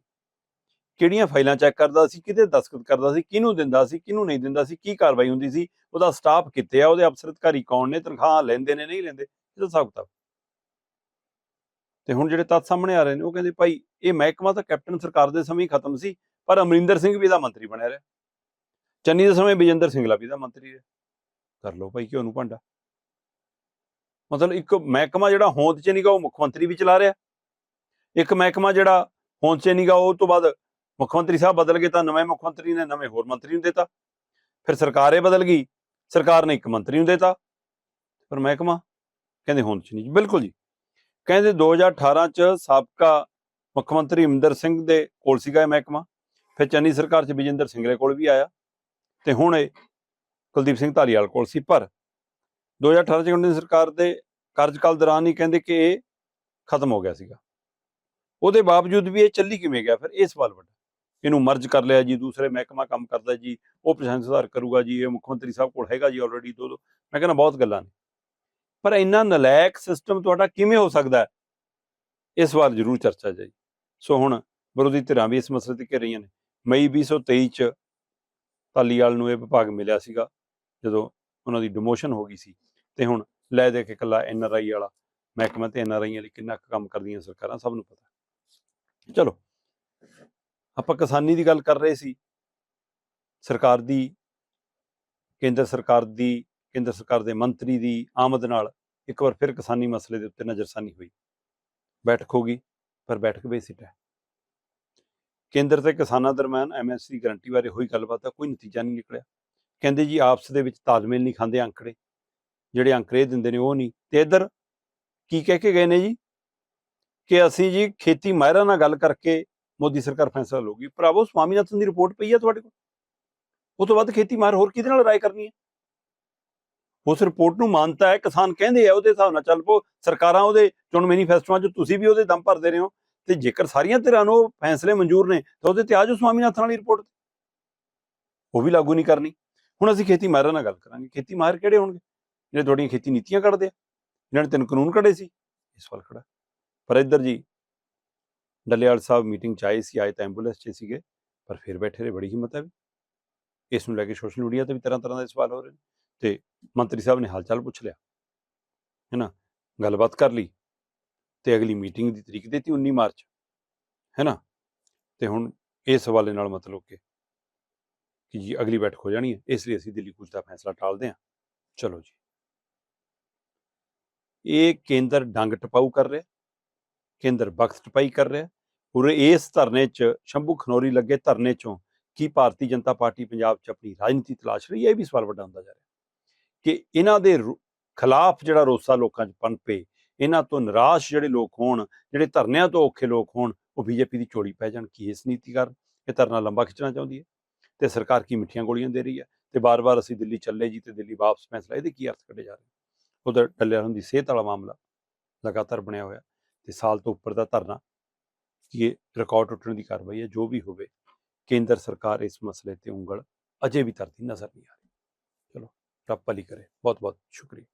ਕਿਹੜੀਆਂ ਫਾਈਲਾਂ ਚੈੱਕ ਕਰਦਾ ਸੀ ਕਿਹਦੇ ਦਸਤਖਤ ਕਰਦਾ ਸੀ ਕਿਹਨੂੰ ਦਿੰਦਾ ਸੀ ਕਿਹਨੂੰ ਨਹੀਂ ਦਿੰਦਾ ਸੀ ਕੀ ਕਾਰਵਾਈ ਹੁੰਦੀ ਸੀ ਉਹਦਾ ਸਟਾਫ ਕਿੱਥੇ ਆ ਉਹਦੇ ਅਫਸਰ ਅਧਿਕਾਰੀ ਕੌਣ ਨੇ ਤਨਖਾਹ ਲੈਂਦੇ ਨੇ ਨਹੀਂ ਲੈਂਦੇ ਇਹਦਾ ਹਿਸਾਬ ਕਿਤਾਬ ਤੇ ਹੁਣ ਜਿਹੜੇ ਤੱਥ ਸਾਹਮਣੇ ਆ ਰਹੇ ਨੇ, ਉਹ ਕਹਿੰਦੇ ਭਾਈ ਇਹ ਮਹਿਕਮਾ ਤਾਂ ਕੈਪਟਨ ਸਰਕਾਰ ਦੇ ਸਮੇਂ ਹੀ ਖਤਮ ਸੀ, ਪਰ ਅਮਰਿੰਦਰ ਸਿੰਘ ਵੀ ਇਹਦਾ ਮੰਤਰੀ ਬਣਿਆ ਰਿਹਾ। ਚੰਨੀ ਦੇ ਸਮੇਂ ਵਿਜੇਂਦਰ ਸਿੰਘਲਾ ਵੀ ਇਹਦਾ ਮੰਤਰੀ ਰਿਹਾ। ਕਰ ਲਓ ਭਾਈ ਕਿਉਂ ਨੂੰ ਭਾਂਡਾ। ਮਤਲਬ ਇੱਕ ਮਹਿਕਮਾ ਜਿਹੜਾ ਹੋਂਦ 'ਚ ਨਹੀਂਗਾ ਉਹ ਮੁੱਖ ਮੰਤਰੀ ਵੀ ਚਲਾ ਰਿਹਾ। ਇੱਕ ਮਹਿਕਮਾ ਜਿਹੜਾ ਹੋਂਦ 'ਚ ਨਹੀਂਗਾ ਉਹ ਤੋਂ ਬਾਅਦ ਮੁੱਖ ਮੰਤਰੀ ਸਾਹਿਬ ਬਦਲ ਗਏ ਤਾਂ ਨਵੇਂ ਮੁੱਖ ਮੰਤਰੀ ਨੇ ਨਵੇਂ ਹੋਰ ਮੰਤਰੀ ਨੂੰ ਦਿੱਤਾ। ਫਿਰ ਸਰਕਾਰ ਇਹ ਬਦਲ ਗਈ, ਸਰਕਾਰ ਨੇ ਇੱਕ ਮੰਤਰੀ ਨੂੰ ਦਿੱਤਾ। ਪਰ ਮਹਿਕਮਾ ਕਹਿੰਦੇ ਹੋਂਦ 'ਚ ਨਹੀਂ। ਜੀ ਬਿਲਕੁਲ ਜੀ। ਕਹਿੰਦੇ 2018 ਚ ਸਾਬਕਾ ਮੁੱਖ ਮੰਤਰੀ ਅਮਰਿੰਦਰ ਸਿੰਘ ਦੇ ਕੋਲ ਸੀਗਾ ਇਹ ਮਹਿਕਮਾ। ਫਿਰ ਚੰਨੀ ਸਰਕਾਰ ਚ ਵਿਜੇਂਦਰ ਸਿੰਘਲੇ ਕੋਲ ਵੀ ਆਇਆ ਤੇ ਹੁਣ ਇਹ ਕੁਲਦੀਪ ਸਿੰਘ ਧਾਲੀਵਾਲ ਕੋਲ ਸੀ। ਪਰ 2018 ਚ ਉਹਨਾਂ ਸਰਕਾਰ ਦੇ ਕਾਰਜਕਾਲ ਦੌਰਾਨ ਹੀ ਕਹਿੰਦੇ ਕਿ ਇਹ ਖਤਮ ਹੋ ਗਿਆ ਸੀਗਾ। ਉਹਦੇ ਬਾਵਜੂਦ ਵੀ ਇਹ ਚੱਲੀ ਕਿਵੇਂ ਗਿਆ? ਫਿਰ ਇਹ ਸਵਾਲ ਵੱਡਾ। ਇਹਨੂੰ ਮਰਜ ਕਰ ਲਿਆ ਜੀ, ਦੂਸਰੇ ਮਹਿਕਮਾ ਕੰਮ ਕਰਦਾ ਜੀ, ਉਹ ਪ੍ਰਸ਼ਾਸਨ ਸੁਧਾਰ ਕਰੂਗਾ ਜੀ, ਇਹ ਮੁੱਖ ਮੰਤਰੀ ਸਾਹਿਬ ਕੋਲ ਹੈਗਾ ਜੀ ਆਲਰੇਡੀ ਦੋ ਦੋ। ਮੈਂ ਕਹਿੰਦਾ ਬਹੁਤ ਗੱਲਾਂ ਨੇ। ਪਰ ਇੰਨਾ ਨਲਾਇਕ ਸਿਸਟਮ ਤੁਹਾਡਾ ਕਿਵੇਂ ਹੋ ਸਕਦਾ ਹੈ? ਇਸ ਸਵਾਲ ਜ਼ਰੂਰ ਚਰਚਾ ਜਾਈ। ਸੋ ਹੁਣ ਵਿਰੋਧੀ ਧਿਰਾਂ ਵੀ ਇਸ ਮਸਲੇ ਤੇ ਘਿਰ ਰਹੀਆਂ ਨੇ। ਮਈ 2023 ਚ ਧਾਲੀਵਾਲ ਨੂੰ ਇਹ ਵਿਭਾਗ ਮਿਲਿਆ ਸੀਗਾ, ਜਦੋਂ ਉਹਨਾਂ ਦੀ ਡਿਮੋਸ਼ਨ ਹੋ ਗਈ ਸੀ। ਤੇ ਹੁਣ ਲੈ ਦੇ ਕੇ ਕੱਲਾ ਐਨਆਰਆਈ ਵਾਲਾ, ਮਹਿਕਮਾ ਤੇ ਐਨਆਰਆਈਆਂ ਲਈ ਕਿੰਨਾ ਕੁ ਕੰਮ ਕਰਦੀਆਂ ਸਰਕਾਰਾਂ, ਸਭ ਨੂੰ ਪਤਾ। ਚਲੋ, ਆਪਾਂ ਕਿਸਾਨੀ ਦੀ ਗੱਲ ਕਰ ਰਹੇ ਸੀ। ਸਰਕਾਰ ਦੀ, ਕੇਂਦਰ ਸਰਕਾਰ ਦੀ ਕੇਂਦਰ ਸਰਕਾਰ ਦੇ ਮੰਤਰੀ ਦੀ ਆਮਦ ਨਾਲ ਇੱਕ ਵਾਰ ਫਿਰ ਕਿਸਾਨੀ ਮਸਲੇ ਦੇ ਉੱਤੇ ਨਜ਼ਰਸਾਨੀ ਹੋਈ। ਬੈਠਕ ਹੋ ਗਈ, ਪਰ ਬੈਠਕ ਬੇਸਿੱਟ ਹੈ। ਕੇਂਦਰ ਤੇ ਕਿਸਾਨਾਂ ਦਰਮਿਆਨ ਐਮਐਸਪੀ ਗਰੰਟੀ ਬਾਰੇ ਹੋਈ ਗੱਲਬਾਤ ਦਾ ਕੋਈ ਨਤੀਜਾ ਨਹੀਂ ਨਿਕਲਿਆ। ਕਹਿੰਦੇ ਜੀ ਆਪਸ ਦੇ ਵਿੱਚ ਤਾਲਮੇਲ ਨਹੀਂ ਖਾਂਦੇ ਅੰਕੜੇ। ਜਿਹੜੇ ਅੰਕੜੇ ਦਿੰਦੇ ਨੇ ਉਹ ਨਹੀਂ। ਤੇ ਇੱਧਰ ਕੀ ਕਹਿ ਕੇ ਗਏ ਨੇ ਜੀ? ਕਿ ਅਸੀਂ ਜੀ ਖੇਤੀ ਮਾਹਿਰਾਂ ਨਾਲ ਗੱਲ ਕਰਕੇ ਮੋਦੀ ਸਰਕਾਰ ਫੈਸਲਾ ਲਊਗੀ। ਭਰਾਵੋ, ਸਵਾਮੀਨਾਥਨ ਦੀ ਰਿਪੋਰਟ ਪਈ ਆ ਤੁਹਾਡੇ ਕੋਲ? ਉਹ ਤੋਂ ਬਾਅਦ ਖੇਤੀ ਮਾਹਿਰ ਹੋਰ ਕਿਹਦੇ ਨਾਲ ਰਾਏ ਕਰਨੀ ਹੈ? ਉਸ ਰਿਪੋਰਟ ਨੂੰ ਮਾਨਤਾ ਹੈ, ਕਿਸਾਨ ਕਹਿੰਦੇ ਆ ਉਹਦੇ ਹਿਸਾਬ ਨਾਲ ਚੱਲ ਪੋ, ਸਰਕਾਰਾਂ ਉਹਦੇ ਚੋਣ ਮੈਨੀਫੈਸਟੋਆਂ 'ਚ ਤੁਸੀਂ ਵੀ ਉਹਦੇ ਦਮ ਭਰਦੇ ਰਹੇ ਹੋ ਤੇ ਜੇਕਰ ਸਾਰੀਆਂ ਧਿਰਾਂ ਨੂੰ ਉਹ ਫੈਸਲੇ ਮਨਜ਼ੂਰ ਨੇ, ਤਾਂ ਉਹਦੇ ਤੇ ਆਜੋ ਸਵਾਮੀਨਾਥਨ ਵਾਲੀ ਰਿਪੋਰਟ ਉਹ ਵੀ ਲਾਗੂ ਨਹੀਂ ਕਰਨੀ। ਹੁਣ ਅਸੀਂ ਖੇਤੀ ਮਾਹਿਰਾਂ ਨਾਲ ਗੱਲ ਕਰਾਂਗੇ। ਖੇਤੀ ਮਾਹਿਰ ਕਿਹੜੇ ਹੋਣਗੇ? ਜਿਹੜੇ ਤੁਹਾਡੀਆਂ ਖੇਤੀ ਨੀਤੀਆਂ ਕੱਢਦੇ ਆ, ਜਿਹਨਾਂ ਨੇ ਤਿੰਨ ਕਾਨੂੰਨ ਕੱਢੇ ਸੀ ਇਹ ਸਵਾਲ ਖੜਾ। ਪਰ ਇੱਧਰ ਜੀ, ਡੱਲੇਵਾਲ ਸਾਹਿਬ ਮੀਟਿੰਗ ਚ ਆਏ ਸੀ, ਆਏ ਤਾਂ ਐਂਬੂਲੈਂਸ 'ਚ ਸੀਗੇ, ਪਰ ਫਿਰ ਬੈਠੇ ਰਹੇ, ਬੜੀ ਹਿੰਮਤ ਹੈ ਵੀ। ਇਸ ਨੂੰ ਲੈ ਕੇ ਸੋਸ਼ਲ ਮੀਡੀਆ ਤੇ ਵੀ ਤਰ੍ਹਾਂ ਤਰ੍ਹਾਂ ਦੇ ਸਵਾਲ ਹੋ ਰਹੇ ਨੇ। ਤੇ ਮੰਤਰੀ ਸਾਹਿਬ ਨੇ ਹਾਲਚਾਲ ਪੁੱਛ ਲਿਆ। ਹੈ ਨਾ ਗੱਲਬਾਤ ਕਰ ਲਈ ਤੇ ਅਗਲੀ ਮੀਟਿੰਗ ਦੀ ਤਰੀਕ ਦਿੱਤੀ 19 ਮਾਰਚ। ਹੈ ਨਾ ਤੇ ਹੁਣ ਇਸ ਹਵਾਲੇ ਨਾਲ ਮਤਲਬ ਕਿ ਕਿ ਜੀ ਅਗਲੀ ਬੈਠਕ ਹੋ ਜਾਣੀ ਹੈ, ਇਸ ਲਈ ਅਸੀਂ ਦਿੱਲੀ ਕੂਚ ਦਾ ਫੈਸਲਾ ਟਾਲਦੇ ਹਾਂ। ਚਲੋ ਜੀ। ਇਹ ਕੇਂਦਰ ਡੰਗ ਟਪਾਊ ਕਰ ਰਿਹਾ, ਕੇਂਦਰ ਬਖਤ ਟਪਾਈ ਕਰ ਰਿਹਾ ਔਰ ਇਸ ਧਰਨੇ 'ਚ ਸ਼ੰਭੂ ਖਨੌਰੀ ਲੱਗੇ ਧਰਨੇ 'ਚੋਂ ਕੀ ਭਾਰਤੀ ਜਨਤਾ ਪਾਰਟੀ ਪੰਜਾਬ 'ਚ ਆਪਣੀ ਰਾਜਨੀਤੀ ਤਲਾਸ਼ ਰਹੀ ਹੈ, ਇਹ ਵੀ ਸਵਾਲ ਵੱਡਾ ਹੁੰਦਾ ਜਾ ਰਿਹਾ। ਕਿ ਇਹਨਾਂ ਦੇ ਰੋ- ਖਿਲਾਫ ਜਿਹੜਾ ਰੋਸਾ ਲੋਕਾਂ 'ਚ ਪਨਪੇ ਇਹਨਾਂ ਤੋਂ ਨਿਰਾਸ਼ ਜਿਹੜੇ ਲੋਕ ਹੋਣ, ਜਿਹੜੇ ਧਰਨਿਆਂ ਤੋਂ ਔਖੇ ਲੋਕ ਹੋਣ, ਉਹ ਬੀਜੇਪੀ ਦੀ ਚੋੜੀ ਪੈ ਜਾਣ, ਕੀ ਇਸ ਨੀਤੀ ਕਾਰਨ? ਇਹ ਧਰਨਾ ਲੰਬਾ ਖਿੱਚਣਾ ਚਾਹੁੰਦੀ ਹੈ? ਤੇ ਸਰਕਾਰ ਕੀ ਮਿੱਠੀਆਂ ਗੋਲੀਆਂ ਦੇ ਰਹੀ ਹੈ? ਤੇ ਬਾਰ-ਬਾਰ ਅਸੀਂ ਦਿੱਲੀ ਚੱਲੇ ਜੀ ਤੇ ਦਿੱਲੀ ਵਾਪਸ ਫੈਸਲਾ ਇਹਦੇ ਕੀ ਅਰਥ ਕੱਢੇ ਜਾ ਰਹੇ ਉਧਰ ਡੱਲੇਵਾਲ ਦੀ ਸਿਹਤ ਵਾਲਾ ਮਾਮਲਾ ਲਗਾਤਾਰ ਬਣਿਆ ਹੋਇਆ ਤੇ ਸਾਲ ਤੋਂ ਉੱਪਰ ਦਾ ਧਰਨਾ, ਕਿ ਇਹ ਰਿਕਾਰਡ ਟੁੱਟਣ ਦੀ ਕਾਰਵਾਈ ਹੈ? ਜੋ ਵੀ ਹੋਵੇ, ਕੇਂਦਰ ਸਰਕਾਰ ਇਸ ਮਸਲੇ ਤੇ ਉਂਗਲ ਅਜੇ ਵੀ ਧਰਦੀ ਨਜ਼ਰ ਨਹੀਂ ਆ ਰਹੀ। ਚਲੋ। ਰੱਬ ਭਲੀ ਕਰੇ ਬਹੁਤ ਬਹੁਤ ਸ਼ੁਕਰੀਆ